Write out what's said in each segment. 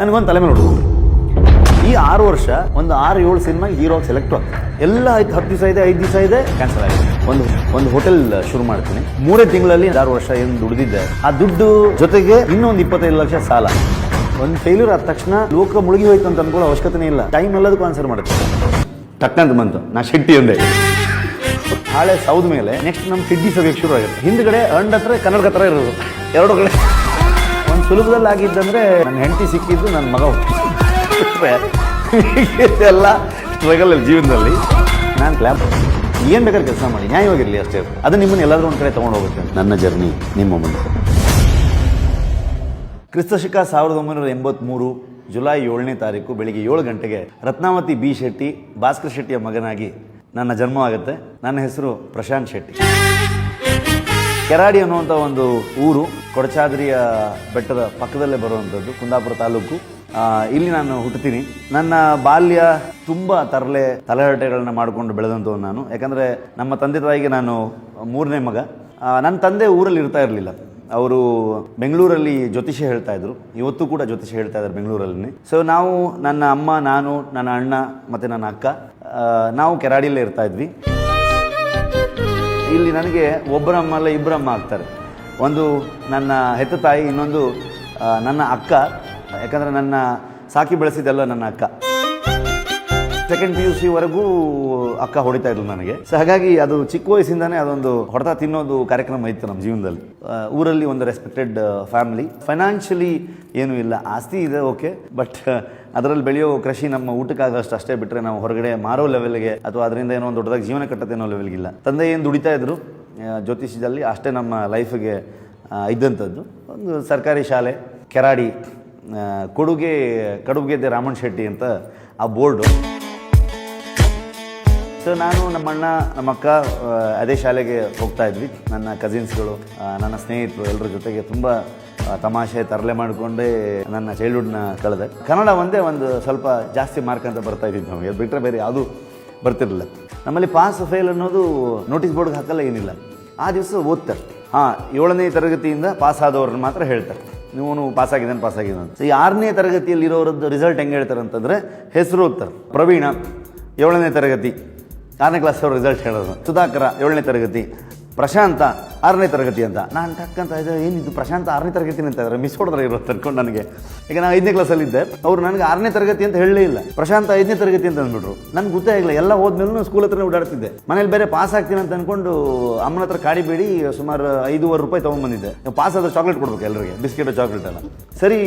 ನನಗೊಂದು ತಲೆ ಮೇಲೆ ಹುಡುಗ ಈ ಆರು ವರ್ಷ ಒಂದು ಆರು ಏಳು ಸಿನಿಮಾ ಹೀರೋ ಸೆಲೆಕ್ಟ್ ಆಗ್ತದೆ ಎಲ್ಲ ಆಯ್ತು, ಹತ್ತು ದಿವಸ ಇದೆ, ಐದು ದಿವಸ ಇದೆ ಕ್ಯಾನ್ಸಲ್ ಆಗಿದೆ ಒಂದು ಒಂದು ಹೋಟೆಲ್ ಶುರು ಮಾಡ್ತೀನಿ. ಮೂರೇ ತಿಂಗಳಲ್ಲಿ ಆರು ವರ್ಷ ಏನು ದುಡಿದಿದ್ದೆ ಆ ದುಡ್ಡು ಜೊತೆಗೆ ಇನ್ನೊಂದು ಇಪ್ಪತ್ತೈದು ಲಕ್ಷ ಸಾಲ. ಒಂದು ಫೇಲ್ಯೂರ್ ಆದ ತಕ್ಷಣ ಲೋಕ ಮುಳುಗಿ ಹೋಯ್ತು ಅಂತ ಅನ್ಕೊಳ್ಳೋ ಅವಶ್ಯಕತೆ ಇಲ್ಲ. ಟೈಮ್ ಎಲ್ಲದಕ್ಕೂ ಆನ್ಸರ್ ಮಾಡುತ್ತೆ. ತಕ್ಕಂತ ಬಂತು. ನಾ ಶೆಟ್ಟಿ ಒಂದೇ ಹಾಳೆ ಸೌದ ಮೇಲೆ ನೆಕ್ಸ್ಟ್ ನಮ್ಮ ಸಿಡ್ಡಿ ಸೋಗಕ್ಕೆ ಶುರು ಆಗುತ್ತೆ ಹಿಂದ್ಗಡೆ ಅಂಡ್ ಹತ್ರ ಕನ್ನಡ ಹತ್ರ ಇರೋದು. ಎರಡು ಕಡೆ. ಸುಲಭದಲ್ಲಿ ಆಗಿದ್ದಂದ್ರೆ ನನ್ನ ಹೆಂಡತಿ ಸಿಕ್ಕಿದ್ದು ನನ್ನ ಮಗ ಎಲ್ಲ ಸ್ಟ್ರಗಲ್ ಜೀವನದಲ್ಲಿ ನಾನು ಕ್ಲ್ಯಾಪ್ ಏನು ಬೇಕಾದ್ರೆ ಕೆಲಸ ಮಾಡಿ, ನ್ಯಾಯವಾಗಿರಲಿ ಅಷ್ಟೇ ಅದು ನಿಮ್ಮನ್ನು ಎಲ್ಲಾದರೂ ಒಂದು ಕಡೆ ತೊಗೊಂಡು ಹೋಗುತ್ತೆ ನನ್ನ ಜರ್ನಿ ನಿಮ್ಮ ಮುಂದೆ ಕ್ರಿಸ್ತಶಕ ಸಾವಿರದ ಒಂಬೈನೂರ ಎಂಬತ್ಮೂರು ಜುಲೈ ಏಳನೇ ತಾರೀಕು ಬೆಳಿಗ್ಗೆ ಏಳು ಗಂಟೆಗೆ ರತ್ನಾವತಿ ಬಿ ಶೆಟ್ಟಿ, ಭಾಸ್ಕರ್ ಶೆಟ್ಟಿಯ ಮಗನಾಗಿ ನನ್ನ ಜನ್ಮವಾಗುತ್ತೆ ನನ್ನ ಹೆಸರು ಪ್ರಶಾಂತ್ ಶೆಟ್ಟಿ. ಕೆರಾಡಿ ಅನ್ನುವಂಥ ಒಂದು ಊರು ಕೊಡಚಾದ್ರಿಯ ಬೆಟ್ಟದ ಪಕ್ಕದಲ್ಲೇ ಬರುವಂಥದ್ದು ಕುಂದಾಪುರ ತಾಲೂಕು. ಇಲ್ಲಿ ನಾನು ಹುಟ್ಟುತ್ತೀನಿ. ನನ್ನ ಬಾಲ್ಯ ತುಂಬ ತರಲೆ ತಲೆಹರಟೆಗಳನ್ನ ಮಾಡಿಕೊಂಡು ಬೆಳೆದಂಥವ್ ನಾನು. ಯಾಕಂದರೆ ನಮ್ಮ ತಂದೆ ತಾಯಿಗೆ ನಾನು ಮೂರನೇ ಮಗ. ನನ್ನ ತಂದೆ ಊರಲ್ಲಿ ಇರ್ತಾ ಇರಲಿಲ್ಲ. ಅವರು ಬೆಂಗಳೂರಲ್ಲಿ ಜ್ಯೋತಿಷ್ಯ ಹೇಳ್ತಾ ಇದ್ರು. ಇವತ್ತು ಕೂಡ ಜ್ಯೋತಿಷ್ಯ ಹೇಳ್ತಾ ಇದ್ದಾರೆ ಬೆಂಗಳೂರಲ್ಲಿ ಸೊ ನಾವು ನನ್ನ ಅಮ್ಮ, ನಾನು, ನನ್ನ ಅಣ್ಣ, ಮತ್ತು ನನ್ನ ಅಕ್ಕ ನಾವು ಕೆರಾಡಿಯಲ್ಲೇ ಇರ್ತಾ ಇದ್ವಿ. ಇಲ್ಲಿ ನನಗೆ ಒಬ್ಬರಮ್ಮ ಅಲ್ಲ ಇಬ್ಬರಮ್ಮ ಆಗ್ತಾರೆ. ಒಂದು ನನ್ನ ಹೆತ್ತ ತಾಯಿ, ಇನ್ನೊಂದು ನನ್ನ ಅಕ್ಕ. ಯಾಕಂದರೆ ನನ್ನ ಸಾಕಿ ಬೆಳೆಸಿದ್ದಲ್ಲ ನನ್ನ ಅಕ್ಕ. ಸೆಕೆಂಡ್ ಪಿ ಯು ಸಿವರೆಗೂ ಅಕ್ಕ ಹೊಡಿತಾ ಇದ್ಲು ನನಗೆ. ಸೊ ಹಾಗಾಗಿ ಅದು ಚಿಕ್ಕ ವಯಸ್ಸಿಂದಾನೇ ಅದೊಂದು ಹೊಡೆತ ತಿನ್ನೋದು ಕಾರ್ಯಕ್ರಮ ಇತ್ತು ನಮ್ಮ ಜೀವನದಲ್ಲಿ. ಊರಲ್ಲಿ ಒಂದು ರೆಸ್ಪೆಕ್ಟೆಡ್ ಫ್ಯಾಮಿಲಿ ಫೈನಾನ್ಷಿಯಲಿ ಏನೂ ಇಲ್ಲ. ಆಸ್ತಿ ಇದೆ ಓಕೆ ಬಟ್ ಅದರಲ್ಲಿ ಬೆಳೆಯೋ ಕೃಷಿ ನಮ್ಮ ಊಟಕ್ಕಾಗಷ್ಟು ಅಷ್ಟೇ ಬಿಟ್ಟರೆ ನಾವು ಹೊರಗಡೆ ಮಾರೋ ಲೆವೆಲ್ಗೆ ಅಥವಾ ಅದರಿಂದ ಏನೋ ಒಂದು ದೊಡ್ಡದಾಗಿ ಜೀವನ ಕಟ್ಟತ್ತೆ ಅನ್ನೋ ಲೆವೆಲ್ಗಿಲ್ಲ ತಂದೆ ಏನು ದುಡಿತಾ ಇದ್ರು ಜ್ಯೋತಿಷ್ಯದಲ್ಲಿ ಅಷ್ಟೇ ನಮ್ಮ ಲೈಫಿಗೆ ಇದ್ದಂಥದ್ದು ಒಂದು ಸರ್ಕಾರಿ ಶಾಲೆ ಕೆರಾಡಿ ಕೊಡುಗೆ ಕಡುಗೆದ್ದೆ ರಾಮಣ್ಣ ಶೆಟ್ಟಿ ಅಂತ ಆ ಬೋರ್ಡು. ಸೊ ನಾನು ನಮ್ಮಣ್ಣ ನಮ್ಮ ಅಕ್ಕ ಆ, ಅದೇ ಶಾಲೆಗೆ ಹೋಗ್ತಾ ಇದ್ವಿ. ನನ್ನ ಕಸಿನ್ಸ್ಗಳು ನನ್ನ ಸ್ನೇಹಿತರು ಎಲ್ಲರ ಜೊತೆಗೆ ತುಂಬ ತಮಾಷೆ ತರಲೆ ಮಾಡಿಕೊಂಡೇ ನನ್ನ ಚೈಲ್ಡ್ಹುಡ್ನ ಕಳೆದೆ. ಕನ್ನಡ ಒಂದೇ ಒಂದು ಸ್ವಲ್ಪ ಜಾಸ್ತಿ ಮಾರ್ಕ್ ಅಂತ ಬರ್ತಾ ಇದ್ದಿದ್ದು ನಮಗೆ. ಬಿಟ್ಟರೆ ಬೇರೆ ಯಾವುದೂ ಬರ್ತಿರಲಿಲ್ಲ. ನಮ್ಮಲ್ಲಿ ಪಾಸ್ ಫೇಲ್ ಅನ್ನೋದು ನೋಟಿಸ್ ಬೋರ್ಡ್ಗೆ ಹಾಕಲ್ಲ ಏನಿಲ್ಲ. ಆ ದಿವಸ ಓದ್ತಾರೆ. ಹಾಂ, ಏಳನೇ ತರಗತಿಯಿಂದ ಪಾಸ್ ಆದವ್ರನ್ನ ಮಾತ್ರ ಹೇಳ್ತಾರೆ. ನೀವು ಪಾಸ್ ಆಗಿದ್ದಾನೆ ಪಾಸ್ ಆಗಿದ್ದಾನೆ. ಸೊ ಈ ಆರನೇ ತರಗತಿಯಲ್ಲಿ ಇರೋರದ್ದು ರಿಸಲ್ಟ್ ಹೆಂಗೆ ಹೇಳ್ತಾರೆ ಅಂತಂದರೆ ಹೆಸರು ಓದ್ತಾರೆ. ಪ್ರವೀಣ, ಏಳನೇ ತರಗತಿ. ಆರನೇ ಕ್ಲಾಸ್ ಅವ್ರ ರಿಸಲ್ಟ್ ಹೇಳೋದು. ಸುಧಾಕರ, ಏಳನೇ ತರಗತಿ. ಪ್ರಶಾಂತ ಆರನೇ ತರಗತಿ ಅಂತ. ನಾನು ಟಕ್ಕಂತ ಇದೆ ಏನಿದು ಪ್ರಶಾಂತ ಆರನೇ ತರಗತಿ ಅಂತ ಇದ್ದಾರೆ ಮಿಸ್ ಹೊಡೆದ್ರೆ ಇರೋದು ಅನ್ಕೊಂಡು ನನಗೆ. ಈಗ ನಾನು ಐದನೇ ಕ್ಲಾಸಲ್ಲಿದ್ದೆ ಅವರು ನನಗೆ ಆರನೇ ತರಗತಿ ಅಂತ ಹೇಳಲೇ ಇಲ್ಲ. ಪ್ರಶಾಂತ ಐದನೇ ತರಗತಿ ಅಂತ ಅಂದ್ಬಿಟ್ರು. ನನಗೆ ಗೊತ್ತೇ ಆಗಿಲ್ಲ ಎಲ್ಲ ಹೋದ್ಮೇಲೂ ಸ್ಕೂಲ್ ಹತ್ರನೇ ಓಡಾಡ್ತಿದ್ದೆ. ಮನೇಲಿ ಬೇರೆ ಪಾಸ್ ಆಗ್ತೀನಿ ಅಂತ ಅನ್ಕೊಂಡು ಅಮ್ಮನ ಹತ್ರ ಕಾಡಿಬೇಡಿ ಸುಮಾರು ಐದೂವರೆ ರೂಪಾಯಿ ತೊಗೊಂಡ್ಬಂದಿದ್ದೆ ಪಾಸ್ ಆದರೆ ಚಾಕ್ಲೇಟ್ ಕೊಡ್ಬೇಕು ಎಲ್ಲರಿಗೆ ಬಿಸ್ಕೆಟ್ ಚಾಕ್ಲೇಟ್ ಅಲ್ಲ ಸರಿ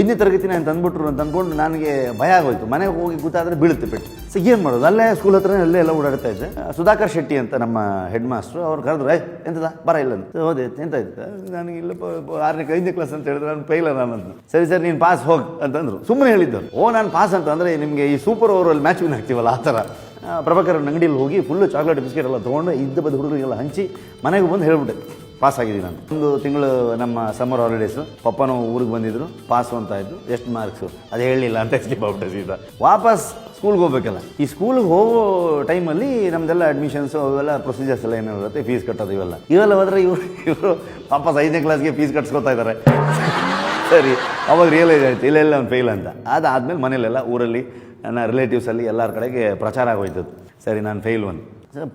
ಐದನೇ ತರಗತಿನ ಅಂತ ಅಂದ್ಬಿಟ್ರು ಅಂತ ಅಂದ್ಕೊಂಡು ನನಗೆ ಭಯ ಆಗೋಯ್ತು. ಮನೆಗೆ ಹೋಗಿ ಗೊತ್ತಾದ್ರೆ ಬೀಳುತ್ತೆ ಪೆಟ್ಟು. ಸೊ ಏನು ಮಾಡೋದು? ಅಲ್ಲೇ ಸ್ಕೂಲ್ ಹತ್ರನೇ ಅಲ್ಲೇ ಎಲ್ಲ ಓಡಾಡ್ತಾ ಇದ್ದೆ. ಸುಧಾಕರ್ ಶೆಟ್ಟಿ ಅಂತ ನಮ್ಮ ಹೆಡ್ ಮಾಸ್ಟ್ರು ಅವ್ರು ಕರೆದ್ರೆ ಏ ಎಂತದ ಬರ ಇಲ್ಲ ಅಂತ ಹೋದೆ ಎಂತ ನನಗೆ ಇಲ್ಲ ಆರನೇ ಐದನೇ ಕ್ಲಾಸ್ ಅಂತ ಹೇಳಿದ್ರೆ ನಾನು ಫೈಲ ನಾನು ಸರಿ ಸರಿ, ನೀನು ಪಾಸ್ ಹೋಗಿ ಅಂತಂದ್ರು. ಸುಮ್ಮನೆ ಹೇಳಿದ್ದು ಓ, ನಾನು ಪಾಸ್ ಅಂತ ನಿಮಗೆ ಈ ಸೂಪರ್ ಓವರಲ್ಲಿ ಮ್ಯಾಚ್ ವಿನ್ ಆಗ್ತೀವಲ್ಲ, ಆ ಥರ. ಪ್ರಭಾಕರ್ ಅಂಗಡಿಯಲ್ಲಿ ಹೋಗಿ ಫುಲ್ಲು ಚಾಕ್ಲೇಟ್ ಬಿಸ್ಕೆಟ್ ಎಲ್ಲ ತೊಗೊಂಡು ಇದ್ದ ಬದ ಹುಡುಗರಿಗೆಲ್ಲ ಹಂಚಿ ಮನೆಗೆ ಬಂದು ಹೇಳ್ಬಿಟ್ಟೆ. ಪಾಸ್ ಆಗಿದ್ದೀನಿ ನಾನು. ಒಂದು ತಿಂಗಳು ನಮ್ಮ ಸಮ್ಮರ್ ಹಾಲಿಡೇಸು ಪಪ್ಪನೂ ಊರಿಗೆ ಬಂದಿದ್ರು. ಪಾಸು ಅಂತ ಆಯಿತು. ಎಷ್ಟು ಮಾರ್ಕ್ಸು ಅದು ಹೇಳಲಿಲ್ಲ ಅಂತ ಎಸ್ಕೇಪ್ ಆಗ್ಬಿಟ್ಟೆ ಸೀದಾ ವಾಪಸ್ ಸ್ಕೂಲ್ಗೆ ಹೋಗ್ಬೇಕಲ್ಲ. ಈ ಸ್ಕೂಲ್ಗೆ ಹೋಗೋ ಟೈಮಲ್ಲಿ ನಮ್ದೆಲ್ಲ ಅಡ್ಮಿಷನ್ಸ್ ಅವೆಲ್ಲ ಪ್ರೊಸೀಜರ್ಸ್ ಎಲ್ಲ ಏನೇನು ಇರುತ್ತೆ ಫೀಸ್ ಕಟ್ಟೋದು ಇವೆಲ್ಲ. ಇವೆಲ್ಲ ಹೋದ್ರೆ ಇವರು ಇವರು ವಾಪಸ್ ಐದನೇ ಕ್ಲಾಸ್ಗೆ ಫೀಸ್ ಕಟ್ಸ್ಕೊತಾ ಇದ್ದಾರೆ ಸರಿ, ಅವಾಗ ರಿಯಲೈಸ್ ಆಯ್ತು, ಇಲ್ಲ ಇಲ್ಲ, ಅವ್ನು ಫೇಲ್ ಅಂತ. ಅದಾದಮೇಲೆ ಮನೇಲೆಲ್ಲ ಊರಲ್ಲಿ, ನನ್ನ ರಿಲೇಟಿವ್ಸಲ್ಲಿ ಎಲ್ಲರ ಕಡೆಗೆ ಪ್ರಚಾರ ಆಗೋಯ್ತದ್ದು. ಸರಿ, ನಾನು ಫೇಲ್ ಒಂದು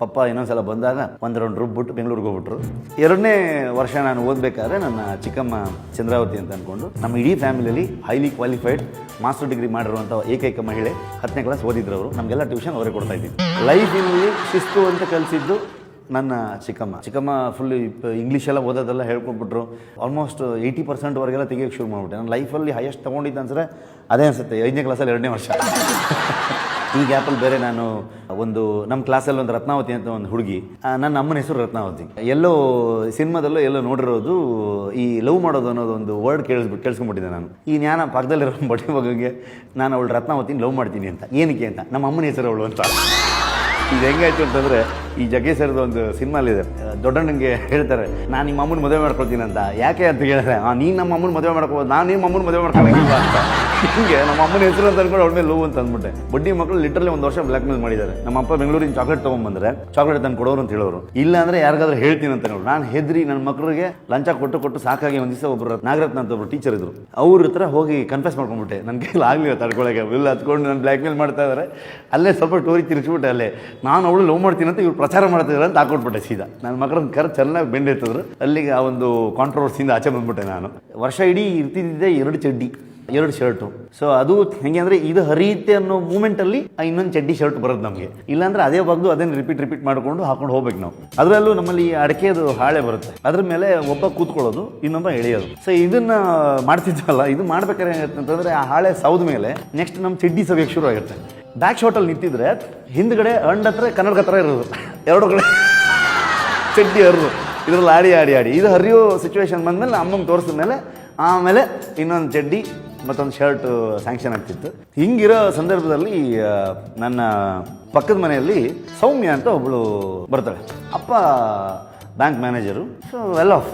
ಪಪ್ಪ ಇನ್ನೊಂದ್ಸಲ ಬಂದಾಗ ಒಂದು ರೌಂಡ್ ರುಬ್ಬಿಟ್ಟು ಬೆಂಗಳೂರಿಗೆ ಹೋಗ್ಬಿಟ್ರು. ಎರಡನೇ ವರ್ಷ ನಾನು ಓದಬೇಕಾದ್ರೆ ನನ್ನ ಚಿಕ್ಕಮ್ಮ ಚಂದ್ರಾವತಿ ಅಂತ ಅಂದ್ಕೊಂಡು ನಮ್ಮ ಇಡೀ ಫ್ಯಾಮಿಲಿಯಲ್ಲಿ ಹೈಲಿ ಕ್ವಾಲಿಫೈಡ್ ಮಾಸ್ಟರ್ ಡಿಗ್ರಿ ಮಾಡಿರುವಂಥ ಏಕೈಕ ಮಹಿಳೆ ಹತ್ತನೇ ಕ್ಲಾಸ್ ಓದಿದ್ರು ಅವರು ನಮಗೆಲ್ಲ ಟ್ಯೂಷನ್ ಅವರೇ ಕೊಡ್ತಾ ಇದ್ದಿದ್ದು. ಲೈಫಿನಲ್ಲಿ ಶಿಸ್ತು ಅಂತ ಕಲಿಸಿದ್ದು ನನ್ನ ಚಿಕ್ಕಮ್ಮ. ಚಿಕ್ಕಮ್ಮ ಫುಲ್ ಇಂಗ್ಲೀಷ್ ಎಲ್ಲ ಓದೋದೆಲ್ಲ ಹೇಳ್ಕೊಟ್ಬಿಟ್ರು ಆಲ್ಮೋಸ್ಟ್ ಏಯ್ಟಿ ಪರ್ಸೆಂಟ್ವರೆಗೆಲ್ಲ ತೆಗಿಯೋಕ್ಕೆ ಶುರು ಮಾಡಿಬಿಟ್ಟೆ. ನನ್ನ ಲೈಫಲ್ಲಿ ಹೈಯೆಸ್ಟ್ ತೊಗೊಂಡಿದ್ದ ಅನ್ಸರೆ ಅದೇ ಅನಿಸುತ್ತೆ. ಐದನೇ ಕ್ಲಾಸಲ್ಲಿ ಎರಡನೇ ವರ್ಷ. ಈ ಗ್ಯಾಪಲ್ಲಿ ಬೇರೆ ನಾನು ಒಂದು ನಮ್ಮ ಕ್ಲಾಸಲ್ಲಿ ಒಂದು ರತ್ನಾವತಿ ಅಂತ ಒಂದು ಹುಡುಗಿ ನನ್ನ ಅಮ್ಮನ ಹೆಸರು ರತ್ನಾವತಿ. ಎಲ್ಲೋ ಸಿನಿಮಾದಲ್ಲೋ ಎಲ್ಲೋ ನೋಡಿರೋದು ಈ ಲವ್ ಮಾಡೋದು ಅನ್ನೋದು ಒಂದು ವರ್ಡ್ ಕೇಳಿಸ್ ಕೇಳಿಸ್ಕೊಂಡ್ಬಿಟ್ಟಿದ್ದೆ ನಾನು. ಈ ಜ್ಞಾನ ಪಕ್ಕದಲ್ಲಿರೋ ಬಟ್ಟೆ ಬಗ್ಗೆ ನಾನು ಅವಳು ರತ್ನಾವತಿನ ಲವ್ ಮಾಡ್ತೀನಿ ಅಂತ, ಏನಕ್ಕೆ ಅಂತ, ನಮ್ಮ ಅಮ್ಮನ ಹೆಸರು ಅವಳು ಅಂತ. ಇದು ಹೆಂಗಾಯ್ತು ಅಂತಂದರೆ ಈ ಜಗ್ಗೇಶ್ ಸರ್ದು ಒಂದು ಸಿನಿಮಾಲಿದೆ. ದೊಡ್ಡಣ್ಣಂಗೆ ಹೇಳ್ತಾರೆ, ನಾನು ನಿಮ್ಮ ಅಮ್ಮನ ಮದುವೆ ಮಾಡ್ಕೊಳ್ತೀನಿ ಅಂತ. ಯಾಕೆ ಅಂತ ಹೇಳಿದ್ರೆ ಆ, ನೀನು ನಮ್ಮ ಅಮ್ಮನ ಮದುವೆ ಮಾಡ್ಕೋಬೋದು, ನಾನು ನಿಮ್ಮ ಅಮ್ಮನ ಮದುವೆ ಮಾಡ್ಕೊಳಂಗಿಲ್ಲ ಅಂತ. ಹಿಂಗೆ ನಮ್ಮ ಅಮ್ಮನ ಹೆಸರು ಅಂತ ಅಂದ್ಕೊಂಡು ಅವ್ರ ಮೇಲೆ ಲೋ ಅಂತ ಅಂದ್ಬಿಟ್ಟೆ. ಬಡ್ಡಿ ಮಕ್ಕಳು ಲಿಟ್ರಲಿ ಒಂದು ವರ್ಷ ಬ್ಲ್ಯಾಕ್ ಮೇಲ್ ಮಾಡಿದ್ದಾರೆ. ನಮ್ಮ ಅಪ್ಪ ಬೆಂಗಳೂರಿನ ಚಾಕ್ಲೇಟ್ ತೊಗೊಂಬಂದ್ರೆ ಚಾಕ್ಲೇಟ್ ತಂದು ಕೊಡೋರು ಅಂತ ಹೇಳೋರು. ಇಲ್ಲ ಅಂದ್ರೆ ಯಾರಿಗಾದ್ರೂ ಹೇಳ್ತೀನಿ ಅಂತ ಹೇಳೋರು. ನಾನು ಹೆದ್ರಿ ನನ್ನ ಮಕ್ಕಳಿಗೆ ಲಂಚ ಕೊಟ್ಟು ಕೊಟ್ಟು ಸಾಕಾಗಿ ಒಂದು ದಿವಸ ಒಬ್ಬರು ನಾಗರತ್ನ ಅಂತ ಒಬ್ಬರು ಟೀಚರ್ ಇದ್ರು. ಅವ್ರ ಹತ್ರ ಹೋಗಿ ಕನ್ಫ್ಯೂಸ್ ಮಾಡ್ಕೊಂಡ್ಬಿಟ್ಟೆ. ನನ್ನ ಕೈಲಿ ಆಗಲಿಲ್ಲ ತಡ್ಕೊಳ್ಳೋಕೆ ಬಿಲ್ ಹತ್ಕೊಂಡು ನಾನು ಬ್ಲ್ಯಾಕ್ ಮೇಲ್ ಮಾಡ್ತಾ ಇದ್ದಾರೆ ಅಲ್ಲೇ ಸ್ವಲ್ಪ ಟೋರಿ ತಿರ್ಸ್ಬಿಟ್ಟೆ ಅಲ್ಲೇ. ನಾನು ಅವಳು ಲವ್ ಮಾಡ್ತೀನಿ ಅಂತ ಇವ್ರು ಪ್ರಚಾರ ಮಾಡ್ತಿದ್ರು ಅಂತ ಹಾಕೊಟ್ಬಿಟ್ಟೆ ಸೀದಾ. ನನ್ನ ಮಕ್ಕಳನ್ನ ಕರ್ ಚೆನ್ನಾಗಿ ಬೆಂಡೆತ್ತಿದ್ರು. ಅಲ್ಲಿಗೆ ಆ ಒಂದು ಕಾಂಟ್ರವರ್ಸಿಯಿಂದ ಆಚೆ ಬಂದ್ಬಿಟ್ಟೆ ನಾನು. ವರ್ಷ ಇಡೀ ಇರ್ತಿದ್ದೆ ಎರಡು ಚಡ್ಡಿ, ಎರಡು ಶರ್ಟು. ಸೊ ಅದು ಹೆಂಗೆ ಅಂದರೆ ಇದು ಹರಿಯುತ್ತೆ ಅನ್ನೋ ಮೂಮೆಂಟಲ್ಲಿ ಇನ್ನೊಂದು ಚಡ್ಡಿ ಶರ್ಟ್ ಬರೋದು ನಮಗೆ. ಇಲ್ಲಾಂದ್ರೆ ಅದೇ ಬಗ್ದು ಅದನ್ನು ರಿಪೀಟ್ ರಿಪೀಟ್ ಮಾಡಿಕೊಂಡು ಹಾಕೊಂಡು ಹೋಗ್ಬೇಕು ನಾವು. ಅದರಲ್ಲೂ ನಮ್ಮಲ್ಲಿ ಅಡಕೆದು ಹಾಳೆ ಬರುತ್ತೆ. ಅದ್ರ ಮೇಲೆ ಒಬ್ಬ ಕೂತ್ಕೊಳ್ಳೋದು, ಇನ್ನೊಬ್ಬ ಎಳೆಯೋದು. ಸೊ ಇದನ್ನು ಮಾಡ್ತಿದ್ವಲ್ಲ, ಇದು ಮಾಡ್ಬೇಕಾದ್ರೆ ಏನಾಗುತ್ತೆ ಆ ಹಾಳೆ ಸೌದ ಮೇಲೆ ನೆಕ್ಸ್ಟ್ ನಮ್ಮ ಚಡ್ಡಿ ಸವಿಯಕ್ಕೆ ಶುರು ಆಗುತ್ತೆ ಬ್ಯಾಕ್ ಶಾಟಲ್ಲಿ ನಿಂತಿದ್ರೆ ಹಿಂದ್ಗಡೆ ಅಂಡ್ ಹತ್ರ ಕನ್ನಡ ಹತ್ರ ಇರೋದು. ಎರಡು ಕಡೆ ಚಡ್ಡಿ ಹರಿದು ಇದ್ರಲ್ಲಿ ಆಡಿ ಆಡಿ ಆಡಿ. ಇದು ಹರಿಯೋ ಸಿಚುವೇಶನ್ ಬಂದಮೇಲೆ ಅಮ್ಮಂಗೆ ತೋರಿಸಿದ ಮೇಲೆ, ಆಮೇಲೆ ಇನ್ನೊಂದು ಚಡ್ಡಿ, ಮತ್ತೊಂದು ಶರ್ಟ್ ಸ್ಯಾಂಕ್ಷನ್ ಆಗ್ತಿತ್ತು. ಹಿಂಗಿರೋ ಸಂದರ್ಭದಲ್ಲಿ ನನ್ನ ಪಕ್ಕದ ಮನೆಯಲ್ಲಿ ಸೌಮ್ಯ ಅಂತ ಒಬ್ಬಳು ಬರ್ತಾಳೆ. ಅಪ್ಪ bank manager. So well off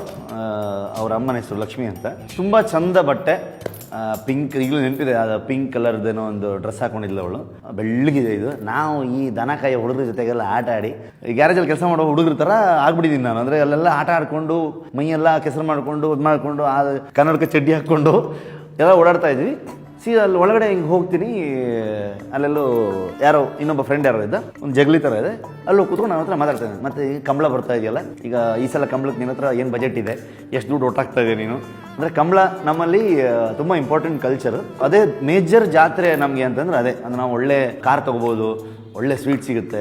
ಅವ್ರ ಅಮ್ಮನ ಹೆಸರು ಲಕ್ಷ್ಮಿ ಅಂತ. ತುಂಬ ಚಂದ ಬಟ್ಟೆ ಪಿಂಕ್ ಈಗಲೂ ನೆನಪಿದೆ ಪಿಂಕ್ ಕಲರ್ದೇನೋ ಒಂದು ಡ್ರೆಸ್ ಹಾಕೊಂಡಿದ್ಲು ಅವಳು. ಬೆಳ್ಳಗಿದೆ ಇದು. ನಾವು ಈ ದನ ಕಾಯಿ ಹುಡುಗರ ಜೊತೆಗೆಲ್ಲ ಆಟ ಆಡಿ ಗ್ಯಾರೇಜಲ್ಲಿ ಕೆಲಸ ಮಾಡೋ ಹುಡುಗರ ಥರ ಆಗ್ಬಿಟ್ಟಿದ್ದೀನಿ ನಾನು. ಅಂದರೆ ಅಲ್ಲೆಲ್ಲ ಆಟ ಆಡಿಕೊಂಡು, ಮೈಯೆಲ್ಲ ಕೆಸರು ಮಾಡಿಕೊಂಡು ಇದು ಮಾಡಿಕೊಂಡು ಆ ಕನ್ನಡಕ ಚಡ್ಡಿ ಹಾಕ್ಕೊಂಡು, ಎಲ್ಲ ಓಡಾಡ್ತಾ ಇದ್ವಿ. ಸೀದಾ ಅಲ್ಲಿ ಒಳಗಡೆ ಹಿಂಗೆ ಹೋಗ್ತೀನಿ. ಅಲ್ಲೆಲ್ಲೂ ಯಾರೋ ಇನ್ನೊಬ್ಬ ಫ್ರೆಂಡ್ ಯಾರೋ ಇದ್ದ. ಒಂದು ಜಗಲಿ ಥರ ಇದೆ. ಅಲ್ಲೂ ಕೂತ್ಕೊಂಡು ನನ್ನ ಹತ್ರ ಮಾತಾಡ್ತೇನೆ ಮತ್ತು ಈಗ ಕಂಬಳ ಬರ್ತಾ ಇದೆಯಲ್ಲ? ಈಗ ಈ ಸಲ ಕಂಬಳಕ್ಕೆ ನಿನ್ನ ಹತ್ರ ಏನು ಬಜೆಟ್ ಇದೆ? ಎಷ್ಟು ದುಡ್ಡು ಒಟ್ಟಾಗ್ತಾ ಇದೆ ನೀನು? ಅಂದರೆ ಕಂಬಳ ನಮ್ಮಲ್ಲಿ ತುಂಬ ಇಂಪಾರ್ಟೆಂಟ್ ಕಲ್ಚರ್ ಅದೇ ಮೇಜರ್ ಜಾತ್ರೆ ನಮಗೆ ಅಂತಂದ್ರೆ ಅದೇ. ಅಂದರೆ ನಾವು ಒಳ್ಳೆ ಕಾರ್ ತೊಗೋಬೋದು, ಒಳ್ಳೆ ಸ್ವೀಟ್ ಸಿಗುತ್ತೆ.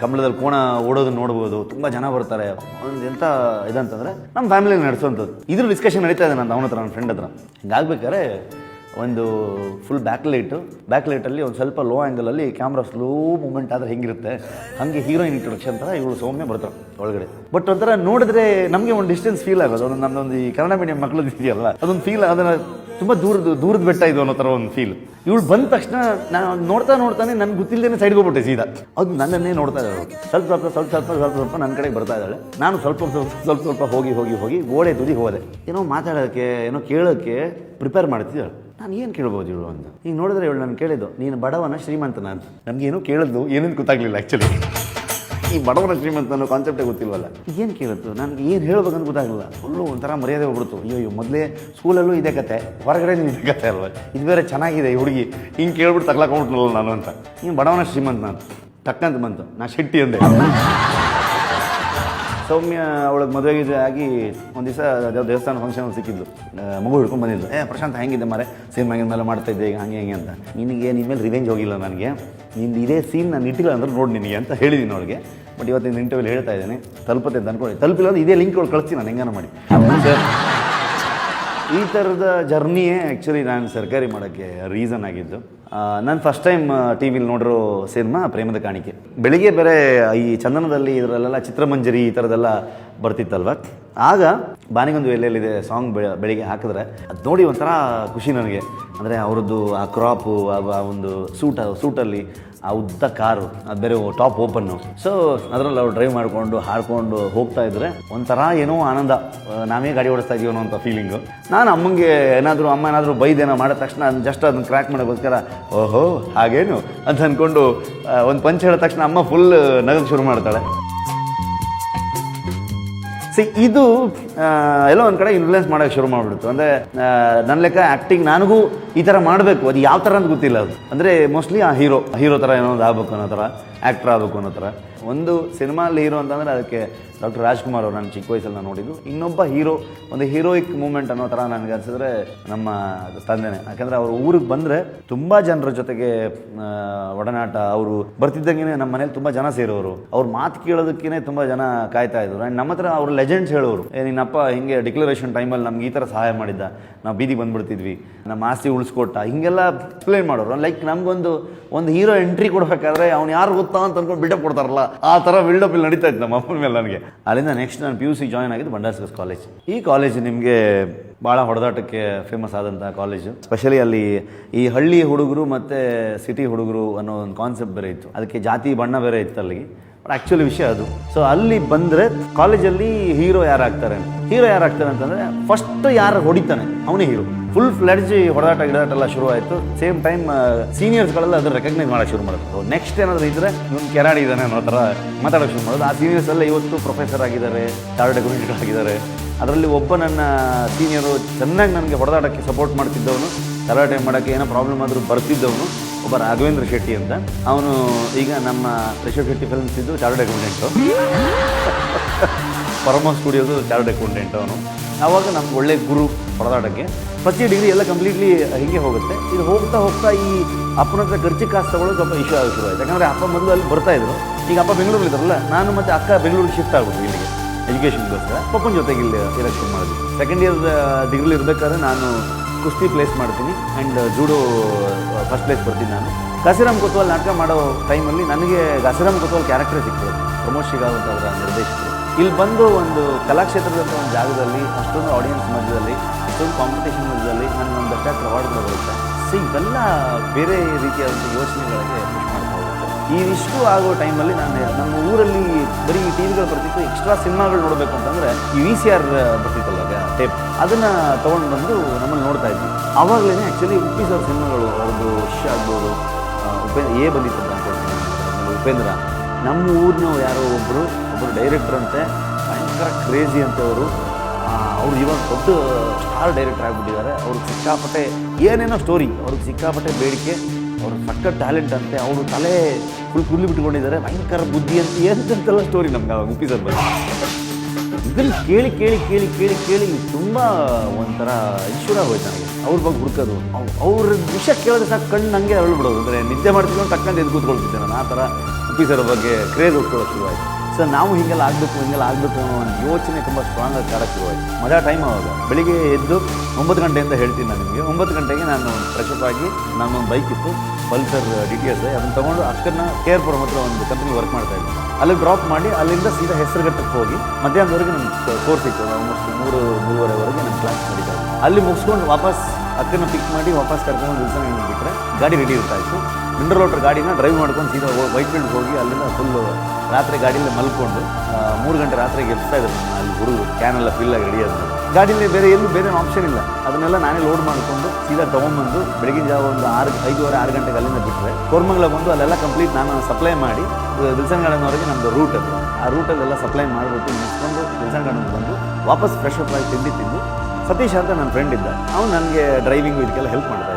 ಕಂಬಳದಲ್ಲಿ ಕೋಣ ಓಡೋದನ್ನ ನೋಡ್ಬೋದು. ತುಂಬ ಜನ ಬರ್ತಾರೆ. ಒಂದು ಎಂಥ ಇದಂತಂದ್ರೆ ನಮ್ಮ ಫ್ಯಾಮಿಲಿ ನಡೆಸುವಂಥದ್ದು. ಇದ್ರ ಡಿಸ್ಕಷನ್ ನಡೀತಾ ಇದೆ ನಾನು ಅವನ ಹತ್ರ, ನನ್ನ ಫ್ರೆಂಡ್ ಹತ್ರ. ಹಿಂಗಾಗ್ಬೇಕಾದ್ರೆ ಒಂದು ಫುಲ್ ಬ್ಯಾಕ್ ಲೈಟು ಬ್ಯಾಕ್ ಲೈಟಲ್ಲಿ ಒಂದು ಸ್ವಲ್ಪ ಲೋ ಆ್ಯಂಗಲಲ್ಲಿ ಕ್ಯಾಮ್ರಾ ಸ್ಲೋ ಮೂಮೆಂಟ್ ಆದರೆ ಹೆಂಗಿರುತ್ತೆ? ಹಾಗೆ ಹೀರೋಯಿನ್ ಇಂಟ್ರೊಡಕ್ಷನ್ ಥರ ಇವಳು ಸೌಮ್ಯ ಬರ್ತಾರೆ ಒಳಗಡೆ. ಬಟ್ ಒಂಥರ ನೋಡಿದ್ರೆ ನಮಗೆ ಒಂದು ಡಿಸ್ಟೆನ್ಸ್ ಫೀಲ್ ಆಗೋದು. ಒಂದು ನಮ್ಮದೊಂದು ಈ ಕನ್ನಡ ಮೀಡಿಯಂ ಮಕ್ಕಳದ್ದು ಇದೆಯಲ್ಲ, ಅದೊಂದು ಫೀಲ್ ಅದನ್ನು ತುಂಬ ದೂರದ ದೂರದ ಬೆಟ್ಟ ಇದು ಅನ್ನೋ ಥರ ಒಂದು ಫೀಲ್ ಇವಳು ಬಂದ ತಕ್ಷಣ ನಾನು ನೋಡ್ತಾ ನೋಡ್ತಾನೆ ನನ್ಗೆ ಗೊತ್ತಿಲ್ಲದೇ ಸೈಡ್ಗೆ ಹೋಗ್ಬಿಟ್ಟೆ ಸೀದಾ. ಅದು ನನ್ನನ್ನೇ ನೋಡ್ತಾ ಇದ್ದಾಳೆ ಸ್ವಲ್ಪ ಸ್ವಲ್ಪ ಸ್ವಲ್ಪ ಸ್ವಲ್ಪ ಸ್ವಲ್ಪ ಸ್ವಲ್ಪ ನನ್ನ ಕಡೆಗೆ ಬರ್ತಾ ಇದ್ದಾಳೆ. ನಾನು ಸ್ವಲ್ಪ ಸ್ವಲ್ಪ ಸ್ವಲ್ಪ ಸ್ವಲ್ಪ ಹೋಗಿ ಹೋಗಿ ಹೋಗಿ ಗೋಡೆ ತುದಿ ಹೋದೆ. ಏನೋ ಮಾತಾಡೋಕ್ಕೆ ಏನೋ ಕೇಳೋಕ್ಕೆ ಪ್ರಿಪೇರ್ ಮಾಡ್ತಿದ್ದಾಳೆ. ನಾನು ಏನು ಕೇಳ್ಬೋದು ಇವಳು ಅಂತ? ಈಗ ನೋಡಿದ್ರೆ ಇವಳು ನಾನು ಕೇಳಿದ್ದು, ನೀನು ಬಡವನ ಶ್ರೀಮಂತನ ಅಂತ. ನಮಗೇನು ಕೇಳಿದ್ದು ಏನೇನು ಗೊತ್ತಾಗ್ಲಿಲ್ಲ ಆ್ಯಕ್ಚುಲಿ ಈ ಬಡವನ ಶ್ರೀಮಂತ ಅನ್ನೋ ಕಾನ್ಸೆಪ್ಟೇ ಗೊತ್ತಿಲ್ವಲ್ಲ? ಏನು ಕೇಳುತ್ತು ನನಗೆ ಏನು ಹೇಳ್ಬೇಕಂತ ಗೊತ್ತಾಗಲಿಲ್ಲ. ಫುಲ್ಲು ಒಂಥರ ಮರ್ಯಾದೆ ಹೋಗ್ಬಿಡ್ತು. ಅಯ್ಯೋ ಅಯ್ಯೋ ಮೊದಲೇ ಸ್ಕೂಲಲ್ಲೂ ಇದೇ ಕತೆ ಹೊರಗಡೆ ಇದೇ ಕತೆ ಅಲ್ವ? ಇದು ಬೇರೆ ಚೆನ್ನಾಗಿದೆ ಈ ಹುಡುಗಿ. ಹಿಂಗೆ ಕೇಳ್ಬಿಟ್ಟು ತಗ್ಲಾಕೊಂಡ್ಬಿಟ್ನಲ್ಲ ನಾನು ಅಂತ. ನೀನು ಬಡವನ ಶ್ರೀಮಂತ ಅಂತ. ತಕ್ಕಂತ ಬಂತು. ನಾ ಶೆಟ್ಟಿ ಅಂದೆ. ಸೌಮ್ಯ ಅವಳಿಗೆ ಮದುವೆ ಗಿದುವೆ ಆಗಿ ಒಂದು ದಿವಸ ದೇವಸ್ಥಾನ ಫಂಕ್ಷನ್ ಸಿಕ್ಕಿದ್ಲು ಮಗು ಹಿಡ್ಕೊಂಡು ಬಂದಿದ್ದು. ಏ, ಪ್ರಶಾಂತ್ ಹೆಂಗಿದೆ ಮಾರೆ? ಸಿನಿಮಾ ಮೇಲೆ ಮಾಡ್ತಾ ಇದ್ದೆ ಈಗ? ಹಂಗೆ ಹಂಗೆ ಅಂತ. ನಿನಗೆ ನಿಮ್ಮ ಮೇಲೆ ರಿವೆಂಜ್ ಹೋಗಿಲ್ಲ ನನಗೆ. ನಿಂದು ಇದೇ ಸೀನ್ ನಾನು ಇಟ್ಟಿಲ್ಲ ಅಂದ್ರೆ ನೋಡಿ ನಿನಗೆ ಅಂತ ಹೇಳಿದ್ದೀನಿ ಅವಳಿಗೆ. ಬಟ್ ಇವತ್ತಿನ ಇಂಟರ್ವ್ಯೂಲಿ ಹೇಳ್ತಾ ಇದ್ದೀನಿ. ತಲುಪತ್ತೆ ಅಂತ ಅನ್ಕೊಳ್ಳಿ. ತಲುಪಿಲ್ಲ ಅಂದ್ರೆ ಇದೇ ಲಿಂಕ್ ಒಳಗೆ ಕಳಿಸ್ತೀನಿ ನಾನು, ಹೆಂಗಾನ ಮಾಡಿ. ಈ ಥರದ ಜರ್ನಿಯೇ ಆ್ಯಕ್ಚುಲಿ ನಾನು ಸರ್ಕಾರಿ ಮಾಡೋಕ್ಕೆ ರೀಸನ್ ಆಗಿದ್ದು. ನಾನು ಫಸ್ಟ್ ಟೈಮ್ ಟಿ ವಿಲಿ ನೋಡಿರೋ ಸಿನಿಮಾ ಪ್ರೇಮದ ಕಾಣಿಕೆ. ಬೆಳಿಗ್ಗೆ ಬೇರೆ ಈ ಚಂದನದಲ್ಲಿ ಇದರಲ್ಲೆಲ್ಲ ಚಿತ್ರಮಂಜರಿ ಈ ಥರದೆಲ್ಲ ಬರ್ತಿತ್ತಲ್ವ? ಆಗ ಬಾನಿಗೊಂದು ಎಲ್ಲೆಲ್ಲಿದೆ ಸಾಂಗ್ ಬೆಳಿಗ್ಗೆ ಹಾಕಿದ್ರೆ, ಅದು ನೋಡಿ ಒಂಥರ ಖುಷಿ ನನಗೆ. ಅಂದರೆ ಅವ್ರದ್ದು ಆ ಕ್ರಾಪು ಆ ಒಂದು ಸೂಟ, ಸೂಟಲ್ಲಿ ಆ ಉದ್ದ ಕಾರು ಅದು ಬೇರೆ ಟಾಪ್ ಓಪನ್ನು ಸೊ ಅದರಲ್ಲಿ ಅವ್ರು ಡ್ರೈವ್ ಮಾಡಿಕೊಂಡು ಹಾಡ್ಕೊಂಡು ಹೋಗ್ತಾ ಇದ್ರೆ ಒಂಥರ ಏನೋ ಆನಂದ. ನಾವೇ ಗಾಡಿ ಓಡಿಸ್ತಾ ಇದೀವಿ ಅನ್ನೋ ಅಂತ ಫೀಲಿಂಗು ನಾನು ಅಮ್ಮಂಗೆ ಏನಾದರೂ, ಅಮ್ಮ ಏನಾದರೂ ಬೈದೇನೋ ಮಾಡಿದ ತಕ್ಷಣ ಜಸ್ಟ್ ಅದನ್ನ ಕ್ರ್ಯಾಕ್ ಮಾಡೋಕ್ಕೋಸ್ಕರ, ಓಹೋ, ಹಾಗೇನು? ಅಂತ ಅಂದ್ಕೊಂಡು ಒಂದು ಪಂಚ್ ಹೇಳಿದ ತಕ್ಷಣ ಅಮ್ಮ ಫುಲ್ ನಗದು ಶುರು ಮಾಡ್ತಾಳೆ. ಸಿ ಇದು ಎಲ್ಲೋ ಒಂದು ಕಡೆ ಇನ್ಫ್ಲುಯೆನ್ಸ್ ಮಾಡೋಕ್ಕೆ ಶುರು ಮಾಡಿಬಿಡ್ತು. ಅಂದರೆ ನನ್ನ ಲೆಕ್ಕ ಆ್ಯಕ್ಟಿಂಗ್ ನನಗೂ ಈ ಥರ ಮಾಡಬೇಕು. ಅದು ಯಾವ ಥರ ಅಂತ ಗೊತ್ತಿಲ್ಲ ಅದು. ಅಂದರೆ ಮೋಸ್ಟ್ಲಿ ಆ ಹೀರೋ ಹೀರೋ ಥರ ಏನೋ ಒಂದು ಆಗ್ಬೇಕು ಅನ್ನೋ ಥರ ಆ್ಯಕ್ಟ್ರ್ ಆಗಬೇಕು ಅನ್ನೋ ಥರ ಒಂದು ಸಿನಿಮಾಲ್ಲಿ ಹೀರೋ ಅಂತಂದರೆ ಅದಕ್ಕೆ ಡಾಕ್ಟರ್ ರಾಜ್ಕುಮಾರ್ ಅವರು ನಾನು ಚಿಕ್ಕ ವಯಸ್ಸಲ್ಲಿ ನಾನು ನೋಡಿದ್ದು. ಇನ್ನೊಬ್ಬ ಹೀರೋ, ಒಂದು ಹೀರೋಯಿಕ್ ಮೂಮೆಂಟ್ ಅನ್ನೋ ಥರ ನನಗೆ ಅನಿಸಿದ್ರೆ ನಮ್ಮ ತಂದೆನೇ. ಯಾಕಂದರೆ ಅವರು ಊರಿಗೆ ಬಂದರೆ ತುಂಬ ಜನರ ಜೊತೆಗೆ ಒಡನಾಟ, ಅವರು ಬರ್ತಿದ್ದಂಗೆ ನಮ್ಮ ಮನೇಲಿ ತುಂಬ ಜನ ಸೇರೋರು. ಅವ್ರ ಮಾತು ಕೇಳೋದಕ್ಕೇ ತುಂಬ ಜನ ಕಾಯ್ತಾ ಇದ್ರು. ಆ್ಯಂಡ್ ನಮ್ಮ ಹತ್ರ ಅವರು ಲೆಜೆಂಡ್ಸ್ ಹೇಳೋರು. ನಿನ್ನಪ್ಪ ಹಿಂಗೆ ಡಿಕ್ಲರೇಷನ್ ಟೈಮಲ್ಲಿ ನಮ್ಗೆ ಈ ಥರ ಸಹಾಯ ಮಾಡಿದ್ದ. ನಾವು ಬೀದಿ ಬಂದ್ಬಿಡ್ತಿದ್ವಿ. ನಮ್ಮ ಆಸ್ತಿ ಉಳಿಸ್ಕೊಟ್ಟ. ಹಿಂಗೆಲ್ಲ ಎಕ್ಸ್ಪ್ಲೇನ್ ಮಾಡೋರು. ಲೈಕ್ ನಮಗೊಂದು, ಒಂದು ಹೀರೋ ಎಂಟ್ರಿ ಕೊಡಬೇಕಾದ್ರೆ ಅವ್ನು ಯಾರು ಗೊತ್ತಾ ಅಂತ ಅಂದ್ಕೊಂಡು ಬಿಡಪ್ ಕೊಡ್ತಾರಲ್ಲ. ಆ ಥರ ಬಿಲ್ಡಪ್ ಇಲ್ಲಿ ನಡೀತಾ ಇತ್ತು ನಮ್ಮ ಅಪ್ಪನ ಮೇಲೆ ನನಗೆ. ಅಲ್ಲಿಂದ ನೆಕ್ಸ್ಟ್ ನಾನು ಪಿ ಯು ಸಿ ಜಾಯ್ನ್ ಆಗಿದ್ದು ಬಂಡಾರ್ಸ್ಕಸ್ ಕಾಲೇಜ್ ಈ ಕಾಲೇಜ್ ನಿಮಗೆ ಭಾಳ ಹೊಡೆದಾಟಕ್ಕೆ ಫೇಮಸ್ ಆದಂಥ ಕಾಲೇಜು ಸ್ಪೆಷಲಿ ಅಲ್ಲಿ ಈ ಹಳ್ಳಿ ಹುಡುಗರು ಮತ್ತು ಸಿಟಿ ಹುಡುಗರು ಅನ್ನೋ ಒಂದು ಕಾನ್ಸೆಪ್ಟ್ ಬೇರೆ ಇತ್ತು. ಅದಕ್ಕೆ ಜಾತಿ ಬಣ್ಣ ಬೇರೆ ಇತ್ತು ಅಲ್ಲಿಗೆ. ಬಟ್ ಆ್ಯಕ್ಚುಲಿ ವಿಷಯ ಅದು. ಸೊ ಅಲ್ಲಿ ಬಂದರೆ ಕಾಲೇಜಲ್ಲಿ ಹೀರೋ ಯಾರಾಗ್ತಾರೆ ಹೀರೋ ಯಾರಾಗ್ತಾನೆ ಅಂತಂದರೆ ಫಸ್ಟ್ ಯಾರು ಹೊಡಿತಾನೆ? ಅವನೇ ಹೀರೋ ಫುಲ್ ಫ್ಲೆಡ್ಜ್ ಹೊಡೆದಾಟ ಗಿಡಾಟ ಎಲ್ಲ ಶುರು ಆಯಿತು. ಸೇಮ್ ಟೈಮ್ ಸೀನಿಯರ್ಸ್ಗಳೆಲ್ಲ ಅದನ್ನು ರೆಕಗ್ನೈಸ್ ಮಾಡೋಕೆ ಶುರು ಮಾಡಬೇಕು ನೆಕ್ಸ್ಟ್ ಏನಾದರೂ ಇದ್ದರೆ ಇವ್ನು ಕೆರಾಡಿ ಇದ್ದಾನೆ ಅನ್ನೋ ಥರ ಮಾತಾಡೋಕ್ಕೆ ಶುರು ಮಾಡೋದು ಆ ಸೀನಿಯರ್ಸ್ ಎಲ್ಲ ಇವತ್ತು ಪ್ರೊಫೆಸರ್ ಆಗಿದ್ದಾರೆ ಚಾರ್ಡ್ ಆಗಿದ್ದಾರೆ. ಅದರಲ್ಲಿ ಒಬ್ಬ ನನ್ನ ಸೀನಿಯರು ಚೆನ್ನಾಗಿ ನನಗೆ ಹೊಡೆದಾಟಕ್ಕೆ ಸಪೋರ್ಟ್ ಮಾಡ್ತಿದ್ದವನು ಕರಾಟೆ ಮಾಡೋಕ್ಕೆ ಏನೋ ಪ್ರಾಬ್ಲಮ್ ಆದರೂ ಬರ್ತಿದ್ದವನು, ಒಬ್ಬ ರಾಘವೇಂದ್ರ ಶೆಟ್ಟಿ ಅಂತ. ಅವನು ಈಗ ನಮ್ಮ ರಿಷಬ್ ಶೆಟ್ಟಿ ಫಿಲ್ಮ್ಸ್ ಇದ್ದು ಚಾರ್ಡ್ ಅಕೌಂಟೆಂಟು ಪರಮ ಸ್ಟುಡಿಯೋದು ಚಾರ್ಟ್ ಅಕೌಂಟೆಂಟ್ ಅವನು. ಆವಾಗ ನಮ್ಗೆ ಒಳ್ಳೆ ಗುರು ಹೊಡೆದಾಡಕ್ಕೆ ಪ್ರತಿ ಡಿಗ್ರಿ ಎಲ್ಲ ಕಂಪ್ಲೀಟ್ಲಿ ಹೀಗೆ ಹೋಗುತ್ತೆ. ಇದು ಹೋಗ್ತಾ ಹೋಗ್ತಾ ಈ ಅಪ್ಪನ ಹತ್ರ ಖರ್ಚು ಕಾಸು ತಗೊಳ್ಳೋದು ಸ್ವಲ್ಪ ಇಶ್ಯೂ ಆಗಿ ಶುರು ಆಯ್ತು ಯಾಕಂದರೆ ಅಪ್ಪ ಮೊದಲು ಅಲ್ಲಿ ಬರ್ತಾ ಇದ್ರು. ಈಗ ಅಪ್ಪ ಬೆಂಗಳೂರಲ್ಲಿ ಇದ್ದಾರಲ್ಲ, ನಾನು ಮತ್ತು ಅಕ್ಕ ಬೆಂಗಳೂರಿಗೆ ಶಿಫ್ಟ್ ಆಗ್ಬೋದು ಇಲ್ಲಿಗೆ ಎಜುಕೇಷನ್ಗೋಸ್ಕರ ಪಪ್ಪನ ಜೊತೆಗೆ ಇಲ್ಲಿ ಇರಕ್ಕೆ ಮಾಡಿದ್ವಿ ಸೆಕೆಂಡ್ ಇಯರ್ ಡಿಗ್ರಿಲಿ ಇರಬೇಕಾದ್ರೆ ನಾನು ಕುಸ್ತಿ ಪ್ಲೇಸ್ ಮಾಡ್ತೀನಿ ಆ್ಯಂಡ್ ಜೂಡೋ ಫಸ್ಟ್ ಪ್ಲೇಸ್ ಬರ್ತೀನಿ ನಾನು. ಕಾಸಿರಾಮ್ ಕೊತ್ವಾಲ್ ನಾಟಕ ಮಾಡೋ ಟೈಮಲ್ಲಿ ನನಗೆ ಕಾಸಿರಾಮ್ ಕೊತ್ವಾಲ್ ಕ್ಯಾರೆಕ್ಟರ್ ಸಿಕ್ತು ಪ್ರಮೋದ್ ಶಿಗಾವಂತ ಅವರ ನಿರ್ದೇಶಕರು ಇಲ್ಲಿ ಬಂದು ಒಂದು ಕಲಾಕ್ಷೇತ್ರದಂಥ ಒಂದು ಜಾಗದಲ್ಲಿ, ಅಷ್ಟೊಂದು ಆಡಿಯನ್ಸ್ ಮಧ್ಯದಲ್ಲಿ, ಅಷ್ಟೊಂದು ಕಾಂಪಿಟೇಷನ್ ಮಧ್ಯದಲ್ಲಿ ನನಗೆ ಒಂದು ಬೆಸ್ಟ್ ಅವಾರ್ಡ್ಗಳು ಬರುತ್ತೆ. ಸೊ ಇವೆಲ್ಲ ಬೇರೆ ಯೋಚನೆಗಳಿಗೆ push ಮಾಡ್ತಾ ಹೋಗುತ್ತೆ. ಈ ಇಷ್ಟು ಆಗೋ ಟೈಮಲ್ಲಿ ನಾನು ನಮ್ಮ ಊರಲ್ಲಿ ಬರೀ ಟಿ ವಿಗಳು ಬರ್ತಿತ್ತು ಎಕ್ಸ್ಟ್ರಾ ಸಿನಿಮಾಗಳು ನೋಡಬೇಕು ಅಂತಂದರೆ ಈ ವಿ ಸಿ ಆರ್ ಬರ್ತಿತ್ತಲ್ಲ ಟೇಪ್ ಅದನ್ನು ತೊಗೊಂಡು ಬಂದು ನಮ್ಮಲ್ಲಿ ನೋಡ್ತಾ ಇದ್ವಿ. ಆವಾಗಲೇ ಆ್ಯಕ್ಚುಲಿ ಉಪ್ಪಿ ಸರ್ ಸಿನಿಮಾಗಳು ಅವ್ರದ್ದು ಶ್ ಆಗ್ಬೋದು ಉಪೇಂದ್ರ ಎ ಬಂದಿತ್ತು ಅಂತ ಉಪೇಂದ್ರ. ನಮ್ಮ ಊರಿನ ಯಾರೋ ಒಬ್ಬರು ಒಬ್ಬರು ಡೈರೆಕ್ಟ್ರ್ ಅಂತೆ, ಭಯಂಕರ ಕ್ರೇಜಿ ಅಂತವರು. ಅವ್ರು ಇವಾಗ ದೊಡ್ಡ ಸ್ಟಾರ್ ಡೈರೆಕ್ಟರ್ ಆಗಿಬಿಟ್ಟಿದ್ದಾರೆ. ಅವ್ರಿಗೆ ಸಿಕ್ಕಾಪಟ್ಟೆ ಏನೇನೋ ಸ್ಟೋರಿ ಅವ್ರಿಗೆ ಸಿಕ್ಕಾಪಟ್ಟೆ ಬೇಡಿಕೆ ಅವ್ರ ಸಕ್ಕ ಟ್ಯಾಲೆಂಟ್ ಅಂತೆ. ಅವರು ತಲೆ ಫುಲ್ ಕುಲ್ಲಿ ಬಿಟ್ಕೊಂಡಿದ್ದಾರೆ. ಭಯಂಕರ ಬುದ್ಧಿ ಅಂತ ಏನಂತೆಲ್ಲ ಸ್ಟೋರಿ ನಮ್ಗೆ ಅವಾಗ ಉಪ್ಪಿ ಸರ್ ಇದನ್ನು ಕೇಳಿ ಕೇಳಿ ಕೇಳಿ ಕೇಳಿ ಕೇಳಿ ತುಂಬ ಒಂಥರ ಇಶ್ಯೂರ ಹೋಯ್ತು ನನಗೆ ಅವ್ರ ಬಗ್ಗೆ ಹುಡ್ಕೋದು. ಅವ್- ಅವ್ರ ವಿಷಯ ಕೇಳಿದ್ರೆ ಸಾಕು, ಕಣ್ಣು ನನಗೆ ಅರಳು ಬಿಡೋದು. ಅಂದರೆ ನಿದ್ದೆ ಮಾಡ್ತಿದ್ದು ತಕ್ಕಂತ ಎದ್ದು ಕೂತ್ಕೊಳ್ತಿದ್ದೆ ನಾನು ಆ ಥರ ಉಪ್ಪಿಸರ ಬಗ್ಗೆ ಕ್ರೇಜ್ ಉಟ್ಕೊಳ್ಳೋಕೆ ಶುರುವಾಯಿತು ಸೊ ನಾವು ಹಿಂಗೆಲ್ಲ ಆಗಬೇಕು ಹಿಂಗೆಲ್ಲ ಆಗಬೇಕು ಅನ್ನೋ ಒಂದು ಯೋಚನೆ ತುಂಬ ಸ್ಟ್ರಾಂಗ್ ಆಗಿ ಕಾಡಕ್ಕೆ ಶುರುವಾಯಿತು ಮಜಾ ಟೈಮ್ ಆವಾಗ. ಬೆಳಿಗ್ಗೆ ಎದ್ದು ಒಂಬತ್ತು ಗಂಟೆ ಅಂತ ಹೇಳ್ತೀನಿ ನಾನು ನಿಮಗೆ. ಒಂಬತ್ತು ಗಂಟೆಗೆ ನಾನು ಫ್ರೆಶಪ್ ಆಗಿ ನಾನೊಂದು ಬೈಕ್ ಇತ್ತು ಪಲ್ಸರ್ ಡಿ ಟಿ ಎಸ್ ಅದನ್ನು ತೊಗೊಂಡು ಅಕ್ಕನ ಕೇರ್ ಪುರಂ ಹತ್ರ ಒಂದು ಕಂಪ್ನಿ ವರ್ಕ್ ಮಾಡ್ತಾ ಇದ್ದೆ. ಅಲ್ಲಿ ಡ್ರಾಪ್ ಮಾಡಿ ಅಲ್ಲಿಂದ ಸೀದಾ ಹೆಸರುಘಟ್ಟಕ್ಕೆ ಹೋಗಿ ಮಧ್ಯಾಹ್ನದವರೆಗೆ ನನ್ನ ಕೋರ್ಸ್ ಇತ್ತು. ಆಲ್ಮೋಸ್ಟ್ ಮೂರು, ಮೂರುವರೆವರೆಗೆ ನನ್ನ ಕ್ಲಾಸ್ ನಡೀತಾ ಅಲ್ಲಿ ಮುಗಿಸ್ಕೊಂಡು ವಾಪಸ್ ಅಕ್ಕನ ಪಿಕ್ ಮಾಡಿ ವಾಪಸ್ ಕರ್ಕೊಂಡು ದಿವಸ ಬಿಟ್ಟರೆ ಗಾಡಿ ರೆಡಿ ಇರ್ತಾ ಇತ್ತು. ಮಿಂಡರ್ ಲೋಟರ್ ಗಾಡಿನ ಡ್ರೈವ್ ಮಾಡ್ಕೊಂಡು ಸೀದಾ ವೈಟ್ ಫೀಲ್ಡ್ ಹೋಗಿ ಅಲ್ಲಿಂದ ಫುಲ್ಲು ರಾತ್ರಿ ಗಾಡಿಯಲ್ಲಿ ಮಲ್ಕೊಂಡು ಮೂರು ಗಂಟೆ ರಾತ್ರಿಗೆ ಎಬ್ಸ್ತಾ ಇದ್ರು. ಅಲ್ಲಿ ಹುಡುಗರು ಕ್ಯಾನೆಲ್ಲ ಫಿಲ್ ಆಗಿ ರೆಡಿ ಆದ್ಮೇಲೆ ಗಾಡಿಯಲ್ಲಿ ಬೇರೆ ಎಲ್ಲೂ ಬೇರೆ ಆಪ್ಷನ್ ಇಲ್ಲ. ಅದನ್ನೆಲ್ಲ ನಾನೇ ಲೋಡ್ ಮಾಡಿಕೊಂಡು ಸೀದಾ ತೊಗೊಂಬಂದು ಬೆಳಗಿನ ಜಾವ ಒಂದು ಆರು, ಐದೂವರೆ, ಆರು ಗಂಟೆಗೆ ಅಲ್ಲಿಂದ ಬಿಟ್ಟರೆ ಕೋರ್ಮಂಗ್ಲ ಬಂದು ಅಲ್ಲೆಲ್ಲ ಕಂಪ್ಲೀಟ್ ನಾನು ಸಪ್ಲೈ ಮಾಡಿ ವಿಲ್ಸನ್ ಗಾರ್ಡನ್ವರೆಗೆ ನಮ್ಮದು ರೂಟ್ ಅದು. ಆ ರೂಟಲ್ಲೆಲ್ಲ ಸಪ್ಲೈ ಮಾಡಿಬಿಟ್ಟು ಮುಗಿಸ್ಕೊಂಡು ವಿಲ್ಸನ್ ಗಾರ್ಡನ್ಗೆ ಬಂದು ವಾಪಸ್ ಫ್ರೆಶ್ ಅಪ್ ಆಗಿ ತಿಂಡಿ ತಿಂದು ಸತೀಶ್ ಅಂತ ನನ್ನ ಫ್ರೆಂಡ್ ಇದ್ದ. ಅವ್ನು ನನಗೆ ಡ್ರೈವಿಂಗು ಇದಕ್ಕೆಲ್ಲ ಹೆಲ್ಪ್ ಡ್ರೈವರ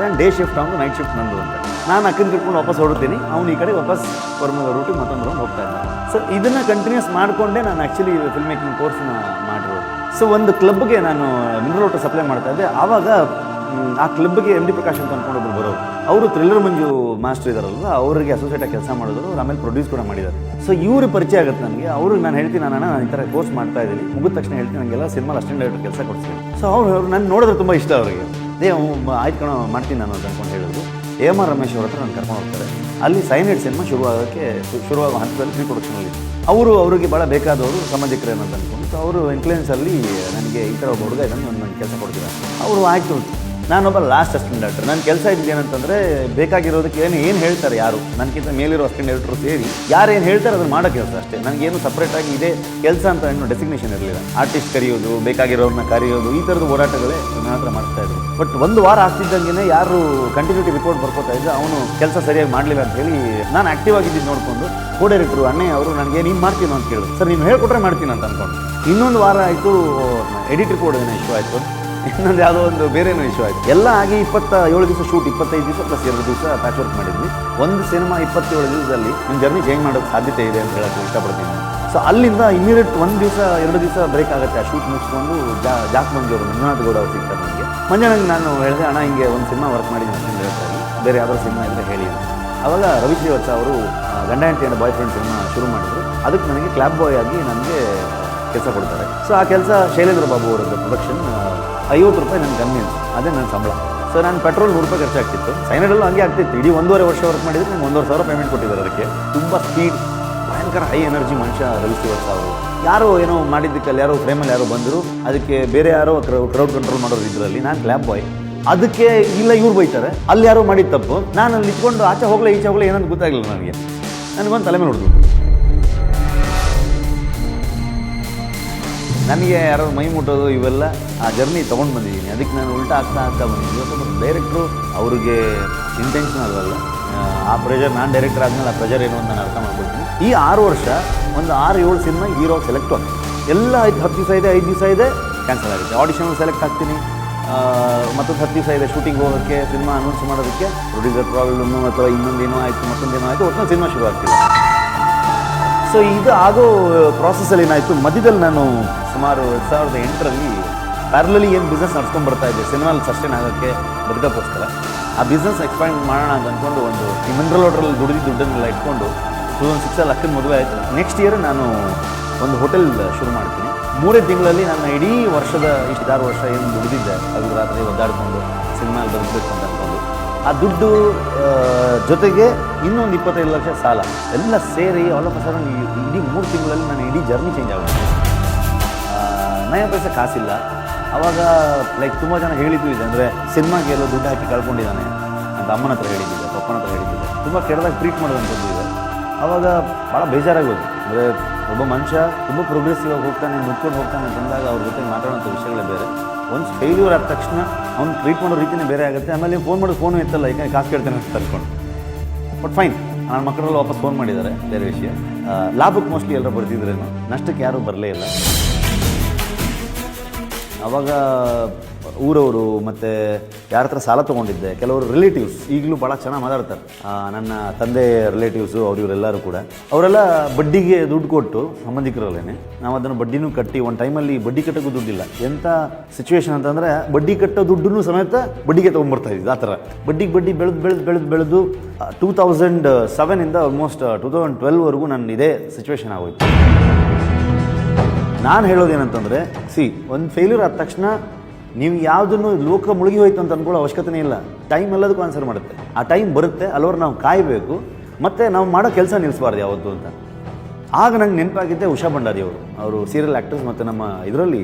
ಮಾಡ್ತಾನೆ ಡೇ ಶಿಫ್ಟ್ ಅವನು ನೈಟ್ ಶಿಫ್ಟ್ ನಂದು ಅಂತ. ನಾನು ಅಕ್ಕನ ತಿಳ್ಕೊಂಡು ವಾಪಸ್ ಹೊರಡ್ತೀನಿ. ಅವ್ನು ಈ ಕಡೆ ವಾಪಸ್ ಕೊರ್ಮಗ ರೂಟಿಗೆ ಮತ್ತೊಂದು ರೌಂಡ್ ಹೋಗ್ತಾ ಇದ್ದೆ ಸೊ ಇದನ್ನು ಕಂಟಿನ್ಯೂಸ್ ಮಾಡಿಕೊಂಡೇ ನಾನು ಆ್ಯಕ್ಚುಲಿ ಫಿಲ್ಮ್ ಮೇಕಿಂಗ್ ಕೋರ್ಸ್ನ ಮಾಡಿರೋದು. ಸೊ ಒಂದು ಕ್ಲಬ್ಗೆ ನಾನು ಮಿನರಲ್ ವಾಟರ್ ಸಪ್ಲೈ ಮಾಡ್ತಾ ಇದ್ದೆ. ಆವಾಗ ಆ ಕ್ಲಬ್ಗೆ ಎಂ ಡಿ ಪ್ರಕಾಶ್ ಅಂತ ಅಂದ್ಕೊಂಡು ಒಬ್ರು ಬರೋರು. ಅವರು ಥ್ರಿಲ್ಲರ್ ಮಂಜು ಮಾಸ್ಟರ್ ಇದಾರಲ್ವ, ಅವರಿಗೆ ಅಸೋಸಿಯೇಟ್ ಆಗಿ ಕೆಲಸ ಮಾಡಿದ್ರು ಅವ್ರು ಆಮೇಲೆ ಪ್ರೊಡ್ಯೂಸ್ ಕೂಡ ಮಾಡಿದ್ದಾರೆ. ಸೊ ಇವರು ಪರಿಚಯ ಆಗುತ್ತೆ ನನಗೆ. ಅವರು, ನಾನು ಹೇಳ್ತೀನಿ ನಾನು ನಾನು ಈ ಥರ ಕೋರ್ಸ್ ಮಾಡ್ತಾ ಇದ್ದೀನಿ. ಮುಗಿದ ತಕ್ಷಣ ಹೇಳ್ತೀನಿ ನನಗೆಲ್ಲ ಸಿನಿಮಾ ಅಸ್ಟೆಂಡ್ ಡೈರೆಕ್ಟರ್ ಕೆಲಸ ಕೊಡ್ತೀನಿ ಸೊ ಅವ್ರು ಅವ್ರು ನಾನು ನೋಡಿದ್ರೆ ತುಂಬ ಇಷ್ಟ ಅವರಿಗೆ. ಅವ್ನು ಆಯ್ತು ಕಣೋ, ಮಾಡ್ತೀನಿ ನಾನು ಅಂತ ಅನ್ಕೊಂಡು ಹೇಳಿದ್ರು ಎಂ ಆರ್ ರಮೇಶ್ ಅವ್ರ ಹತ್ರ ನಾನು ಕರ್ಕೊಂಡು ಹೋಗ್ತಾರೆ. ಅಲ್ಲಿ ಸೈನೈಡ್ ಸಿನಿಮಾ ಶುರುವಾಗೋಕ್ಕೆ ಶುರುವಾಗೋ ಹಂತದಲ್ಲಿ ಪ್ರೀ ಪ್ರೊಡಕ್ಷನಲ್ಲಿ ಅವರು ಅವರಿಗೆ ಭಾಳ ಬೇಕಾದವರು ಸಮಾಜಕ್ಕೆ ಅಂತ ಅಂದ್ಕೊಂಡು ಅವರು ಇನ್ಫ್ಲೂಯೆನ್ಸಲ್ಲಿ ನನಗೆ ಈ ಥರ ಒಬ್ಬ ಹುಡುಗ ಇದನ್ನು ನನ್ನ ಕೆಲಸ ಕೊಡ್ತೀರ ಅವರು ಆಯಿತು ನಾನೊಬ್ಬ ಲಾಸ್ಟ್ ಅಸಿಸ್ಟೆಂಟ್ ಡಾಕ್ಟರ್ ನನ್ನ ಕೆಲಸ ಇದ್ದು ಏನಂತಂದರೆ, ಬೇಕಾಗಿರೋದಕ್ಕೆ ಏನು ಏನು ಹೇಳ್ತಾರೆ ಯಾರು? ನನಗಿಂತ ಮೇಲಿರೋ ಡಾಕ್ಟ್ರು ಸೇರಿ. ಯಾರು ಏನು ಹೇಳ್ತಾರೆ ಅದನ್ನು ಮಾಡೋ ಕೆಲಸ ಅಷ್ಟೇ. ನನಗೇನು ಸಪ್ರೇಟಾಗಿ ಇದೇ ಕೆಲಸ ಅಂತ ಏನು ಡೆಸಿಗ್ನೇಷನ್ ಇರಲಿಲ್ಲ. ಆರ್ಟಿಸ್ಟ್ ಕರೆಯೋದು ಬೇಕಾಗಿರೋರನ್ನ ಕರೆಯೋದು, ಈ ಥರದ ಹೋರಾಟಗಳೇ ನನ್ನ ಹತ್ರ ಮಾಡ್ತಾ ಇದ್ರು. ಬಟ್ ಒಂದು ವಾರ ಆಗ್ತಿದ್ದಂಗೆ ಯಾರು ಕಂಟಿನ್ಯೂಟಿ ರಿಪೋರ್ಟ್ ಬರ್ಕೋತಾ ಇದ್ದ ಅವನು ಕೆಲಸ ಸರಿಯಾಗಿ ಮಾಡಲಿಲ್ಲ ಅಂತ ಹೇಳಿ ನಾನು ಆಕ್ಟಿವ್ ಆಗಿದ್ದು ನೋಡಿಕೊಂಡು ಕೋ ಅಣ್ಣೆ ಅವರು ನನಗೆ ನೀನು ಮಾಡ್ತೀನೋ ಅಂತ ಕೇಳಿದ್ರು. ಸರ್, ನೀವು ಹೇಳ್ಕೊಟ್ರೆ ಮಾಡ್ತೀನಿ ಅಂತ ಅಂದ್ಕೊಂಡು ಇನ್ನೊಂದು ವಾರ ಆಯಿತು ಎಡಿಟ್ ರಿಪೋರ್ಟ್ ಏನೋ ಇಶ್ಯೂ ಆಯಿತು. ಇನ್ನೊಂದು ಯಾವುದೋ ಒಂದು ಬೇರೆ ಇಶ್ಯೂ ಆಯಿತು. ಎಲ್ಲ ಆಗಿ ಇಪ್ಪತ್ತ ಏಳು ದಿವಸ ಶೂಟ್ ಇಪ್ಪತ್ತೈದು ದಿವಸ ಪ್ಲಸ್ ಎರಡು ದಿವಸ ಪ್ಯಾಚ್ ವರ್ಕ್ ಮಾಡಿದ್ವಿ. ಒಂದು ಸಿನಿಮಾ ಇಪ್ಪತ್ತೇಳು ದಿವಸದಲ್ಲಿ ನಿಮ್ಮ ಜರ್ನಿ ಚೇಂಜ್ ಮಾಡೋಕ್ಕೆ ಸಾಧ್ಯತೆ ಇದೆ ಅಂತ ಹೇಳೋಕ್ಕೆ ಇಷ್ಟಪಡ್ತೀನಿ. ಸೊ ಅಲ್ಲಿಂದ ಇಮಿಡಿಯೇಟ್ ಒಂದು ದಿವಸ, ಎರಡು ದಿವಸ ಬ್ರೇಕ್ ಆಗುತ್ತೆ ಆ ಶೂಟ್ ಮುಗಿಸ್ಕೊಂಡು ಜಾ ಜಾಕ್ ಮಂಜು ಅವರು ಮಂಜುನಾಥ್ ಗೌಡ ಅವ್ರು ಸಿಗ್ತಾರೆ ನನಗೆ ಮಂಜುನಾಥ್ ನಾನು ಹೇಳಿದೆ, ಅಣ್ಣ, ಹಿಂಗೆ ಒಂದು ಸಿನಿಮಾ ವರ್ಕ್ ಮಾಡಿದ್ದೀನಿ ಅಂತ ಹೇಳ್ತಾರೆ ಬೇರೆ ಯಾವ್ದಾದ್ರು ಸಿನಿಮಾ ಇದ್ದರೆ ಹೇಳಿ ಅವಾಗ ರವಿ ಶ್ರೀವತ್ಸ ಅವರು ಗಂಡ ಹೆಂಡತಿ ಅಂಡ್ ಬಾಯ್ ಫ್ರೆಂಡ್ ಸಿನಿಮಾ ಶುರು ಮಾಡಿದ್ರು. ಅದಕ್ಕೆ ನನಗೆ ಕ್ಲಾಬ್ ಬಾಯ್ ಆಗಿ ನನಗೆ ಕೆಲಸ ಕೊಡ್ತಾರೆ. ಸೊ ಆ ಕೆಲಸ ಶೈಲೇಂದ್ರ ಬಾಬು ಅವರದ್ದು ಪ್ರೊಡಕ್ಷನ್ ಐವತ್ತು ರೂಪಾಯಿ ನನ್ನ ಇತ್ತು. ಅದೇ ನನ್ನ ಸಂಬಳ. ಸೊ ನಾನು ಪೆಟ್ರೋಲ್ ನೂರು ರೂಪಾಯಿ ಖರ್ಚಾಗ್ತಿತ್ತು. ಸೈನಡಲ್ಲೂ ಹಂಗೆ ಆಗ್ತಿತ್ತು. ಇಡೀ ಒಂದೂವರೆ ವರ್ಷ ವರ್ಕ್ ಮಾಡಿದ್ರೆ ನಂಗೆ ಒಂದೂವರೆ ಸಾವಿರ ಪೇಮೆಂಟ್ ಕೊಟ್ಟಿದ್ದಾರೆ ಅದಕ್ಕೆ. ತುಂಬ ಸ್ಪೀಡ್ ಭಯಂಕರ ಹೈ ಎನರ್ಜಿ ಮನುಷ್ಯ ರವಿಸಿ ಶ್ರೀವತ್ಸ ಅವರು ಯಾರೋ ಏನೋ ಮಾಡಿದ್ದಕ್ಕಲ್ಲಿ ಯಾರೋ ಫ್ರೇಮಲ್ಲಿ ಯಾರೋ ಬಂದರು. ಅದಕ್ಕೆ ಬೇರೆ ಯಾರೋ ಕ್ರೌಡ್ ಕಂಟ್ರೋಲ್ ಮಾಡೋರು ಇದರಲ್ಲಿ. ನಾನು ಕ್ಲ್ಯಾಬ್ ಬಾಯ್ ಅದಕ್ಕೆ ಇಲ್ಲ, ಇವ್ರು ಬೈತಾರೆ. ಅಲ್ಲಿ ಯಾರೋ ಮಾಡಿದ ತಪ್ಪು. ನಾನು ಅಲ್ಲಿ ನಿಂತ್ಕೊಂಡು ಆಚೆ ಹೋಗ್ಲೇ ಈಚೆ ಹೋಗ್ಲೇ ಏನಂತ ಗೊತ್ತಾಗಲಿಲ್ಲ ನನಗೆ. ನನಗೊಂದು ತಲೆ ಮೇಲೆ ಹೊಡೆದು ನನಗೆ ಯಾರೋ ಮೈ ಮುಟ್ಟೋದು ಇವೆಲ್ಲ ಆ ಜರ್ನಿ ತೊಗೊಂಡು ಬಂದಿದ್ದೀನಿ. ಅದಕ್ಕೆ ನಾನು ಉಲ್ಟಾ ಆಗ್ತಾ ಆಗ್ತಾ ಬಂದಿದ್ದೀನಿ. ಇವತ್ತು ಡೈರೆಕ್ಟ್ರು ಅವ್ರಿಗೆ ಇಂಟೆನ್ಷನ್ ಅದಲ್ಲ ಆ, ಪ್ರೆಷರ್ ನಾನು ಡೈರೆಕ್ಟರ್ ಆದಮೇಲೆ ಆ ಪ್ರೆಷರ್ ಏನು ಅಂತ ನಾನು ಅರ್ಥ ಮಾಡ್ಕೊಳ್ತೀನಿ. ಈ ಆರು ವರ್ಷ ಒಂದು ಆರು ಏಳು ಸಿನಿಮಾ ಹೀರೋ ಸೆಲೆಕ್ಟ್ ಆಗ್ತದೆ ಎಲ್ಲ ಐದು ಹತ್ತು ದಿವಸ ಇದೆ ಐದು ದಿವಸ ಇದೆ ಕ್ಯಾನ್ಸಲ್ ಆಗುತ್ತೆ ಆಡಿಷನ್ ಸೆಲೆಕ್ಟ್ ಆಗ್ತೀನಿ. ಮತ್ತು ಮತ್ತೊಂದು ಹತ್ತು ದಿವಸ ಇದೆ ಶೂಟಿಂಗ್ ಹೋಗೋಕ್ಕೆ ಸಿನಿಮಾ ಅನೌನ್ಸ್ ಮಾಡೋದಕ್ಕೆ. ಪ್ರೊಡ್ಯೂಸರ್ ಪ್ರಾಬ್ಲಮ್ಮು ಅಥವಾ ಇನ್ನೊಂದೇನೋ ಆಯಿತು ಮತ್ತೊಂದೇನೋ ಆಯಿತು ಒಟ್ಟಿನ ಸಿನಿಮಾ ಶುರು ಆಗ್ತಿಲ್ಲ ಸೊ ಇದು ಆಗೋ ಪ್ರಾಸೆಸ್ಸಲ್ಲಿ ಏನಾಯಿತು? ಮಧ್ಯದಲ್ಲಿ ನಾನು ಸುಮಾರು ಎರಡು ಸಾವಿರದ ಎಂಟರಲ್ಲಿ ಪ್ಯಾರಲಲ್ಲಿ ಏನು ಬಿಸ್ನೆಸ್ ನಡ್ಸ್ಕೊಂಡು ಬರ್ತಾ ಇದ್ದೆ. ಸಿನಿಮಾಲಿ ಸಸ್ಟೈನ್ ಆಗೋಕ್ಕೆ ಬದುಕೋಕ್ಕೋಸ್ಕರ ಆ ಬಿಸ್ನೆಸ್ ಎಕ್ಸ್ಪ್ಯಾಂಡ್ ಮಾಡೋಣ ಅಂತ ಅಂದ್ಕೊಂಡು ಒಂದು ಈ ಮಿನರಲ್ ವಾಟ್ರಲ್ಲಿ ದುಡಿದು ದುಡ್ಡನ್ನೆಲ್ಲ ಇಟ್ಕೊಂಡು ಟೂ ತೌಸಂಡ್ ಸಿಕ್ಸಲ್ಲಿ ಅಕ್ಕನ ಮದುವೆ ಆಯಿತು. ನೆಕ್ಸ್ಟ್ ಇಯರ್ ನಾನು ಒಂದು ಹೋಟೆಲ್ ಶುರು ಮಾಡ್ತೀನಿ. ಮೂರೇ ತಿಂಗಳಲ್ಲಿ ನನ್ನ ಇಡೀ ವರ್ಷದ ಇಷ್ಟು ಆರು ವರ್ಷ ಏನು ದುಡಿದಿದ್ದೆ. ಅದು ರಾತ್ರಿ ಒದ್ದಾಡಿಕೊಂಡು ಸಿನಿಮಾಲಿ ಬದುಕಬೇಕು ಅಂತ ಆ ದುಡ್ಡು ಜೊತೆಗೆ ಇನ್ನೊಂದು ಇಪ್ಪತ್ತೈದು ಲಕ್ಷ ಸಾಲ. ಎಲ್ಲ ಸೇರಿ ಆಲ್ ಆಫ್ ಸಡನ್ ಇಡೀ ಮೂರು ತಿಂಗಳಲ್ಲಿ ನಾನು ಇಡೀ ಜರ್ನಿ ಚೇಂಜ್ ಆಗುತ್ತೆ ನಯ ಪೈಸೆ ಕಾಸಿಲ್ಲ. ಅವಾಗ ಲೈಕ್ ತುಂಬ ಜನ ಹೇಳಿದ್ದು ಇದೆ ಅಂದರೆ, ಸಿನಿಮಾಗೆ ಎಲ್ಲೋ ದುಡ್ಡು ಹಾಕಿ ಕಳ್ಕೊಂಡಿದ್ದಾನೆ ಅಂತ ಅಮ್ಮನ ಹತ್ರ ಹೇಳಿದ್ದಿದೆ, ಪಪ್ಪನ ಹತ್ರ ಹೇಳಿದ್ದಿದೆ. ತುಂಬ ಕೆಡದಾಗ ಟ್ರೀಟ್ ಮಾಡೋದಂಥದ್ದು ಇದೆ. ಅವಾಗ ಭಾಳ ಬೇಜಾರಾಗೋದು ಅಂದರೆ ಒಬ್ಬ ಮನುಷ್ಯ ತುಂಬ ಪ್ರೋಗ್ರೆಸಿವ್ ಆಗಿ ಹೋಗ್ತಾನೆ ಮುಚ್ಕೊಂಡು ಹೋಗ್ತಾನೆ ಅಂತಂದಾಗ ಅವ್ರ ಜೊತೆ ಮಾತಾಡೋಂಥ ವಿಷಯಗಳೇ ಬೇರೆ. ಒಂದು ಫೇಲ್ಯೂರ್ ಆದ ತಕ್ಷಣ ಅವ್ನು ಟ್ರೀಟ್ ಮಾಡೋ ರೀತಿನೇ ಬೇರೆ ಆಗುತ್ತೆ. ಆಮೇಲೆ ಫೋನ್ ಮಾಡೋದು ಫೋನು ಎತ್ತಲ್ಲ ಯಾಕಂದ್ರೆ ಕಾಸು ಕೇಳ್ತಾನೆ ಅಂತ ತರ್ಕೊಂಡು ಬಟ್ ಫೈನ್ ನನ್ನ ಮಕ್ಕಳೆಲ್ಲ ವಾಪಸ್ ಫೋನ್ ಮಾಡಿದ್ದಾರೆ ಬೇರೆ ವಿಷಯ. ಲಾಭಕ್ಕೆ ಮೋಸ್ಟ್ಲಿ ಎಲ್ಲರೂ ಬರ್ತಿದ್ರೇನು ನಷ್ಟಕ್ಕೆ ಯಾರೂ ಬರಲೇ ಇಲ್ಲ. ಆವಾಗ ಊರವರು ಮತ್ತು ಯಾರ ಹತ್ರ ಸಾಲ ತೊಗೊಂಡಿದ್ದೆ, ಕೆಲವರು ರಿಲೇಟಿವ್ಸ್ ಈಗಲೂ ಭಾಳ ಚೆನ್ನಾಗಿ ಮಾತಾಡ್ತಾರೆ. ನನ್ನ ತಂದೆ ರಿಲೇಟಿವ್ಸು ಅವ್ರು ಇವರೆಲ್ಲರೂ ಕೂಡ. ಅವರೆಲ್ಲ ಬಡ್ಡಿಗೆ ದುಡ್ಡು ಕೊಟ್ಟು ಸಂಬಂಧಿಕರಲ್ಲೇ ನಾವು ಅದನ್ನು ಬಡ್ಡಿನೂ ಕಟ್ಟಿ, ಒಂದು ಟೈಮಲ್ಲಿ ಬಡ್ಡಿ ಕಟ್ಟೋಕ್ಕೂ ದುಡ್ಡಿಲ್ಲ. ಎಂಥ ಸಿಚುವೇಶನ್ ಅಂತಂದರೆ, ಬಡ್ಡಿ ಕಟ್ಟೋ ದುಡ್ಡನ್ನು ಸಮೇತ ಬಡ್ಡಿಗೆ ತೊಗೊಂಬರ್ತಾ ಇದ್ದಿದ್ದು ಆ ಥರ. ಬಡ್ಡಿಗೆ ಬಡ್ಡಿ ಬೆಳೆದು ಬೆಳೆದು ಬೆಳೆದು ಬೆಳೆದು ಟೂ ತೌಸಂಡ್ ಸೆವೆನಿಂದ ಆಲ್ಮೋಸ್ಟ್ ಟೂ ತೌಸಂಡ್ ಟ್ವೆಲ್ವರೆಗೂ ನನ್ನ ಇದೇ ಸಿಚುವೇಶನ್ ಆಗೋಯ್ತು. ನಾನು ಹೇಳೋದೇನಂತಂದರೆ ಸಿ ಒಂದು ಫೇಲ್ಯೂರ್ ಆದ ತಕ್ಷಣ ನೀವು ಯಾವುದನ್ನು ಲೋಕ ಮುಳುಗಿ ಹೋಯ್ತು ಅಂತ ಅನ್ಕೊಳ್ಳೋ ಅವಶ್ಯಕತೆ ಇಲ್ಲ. ಟೈಮ್ ಎಲ್ಲದಕ್ಕೂ ಆನ್ಸರ್ ಮಾಡುತ್ತೆ. ಆ ಟೈಮ್ ಬರುತ್ತೆ, ಅಲ್ಲವರು ನಾವು ಕಾಯಬೇಕು, ಮತ್ತು ನಾವು ಮಾಡೋ ಕೆಲಸ ನಿಲ್ಲಿಸಬಾರ್ದು ಯಾವತ್ತು ಅಂತ. ಆಗ ನಂಗೆ ನೆನಪಾಗಿದ್ದೆ ಉಷಾ ಭಂಡಾರಿ ಅವರು. ಅವರು ಸೀರಿಯಲ್ ಆ್ಯಕ್ಟರ್ಸ್ ಮತ್ತು ನಮ್ಮ ಇದರಲ್ಲಿ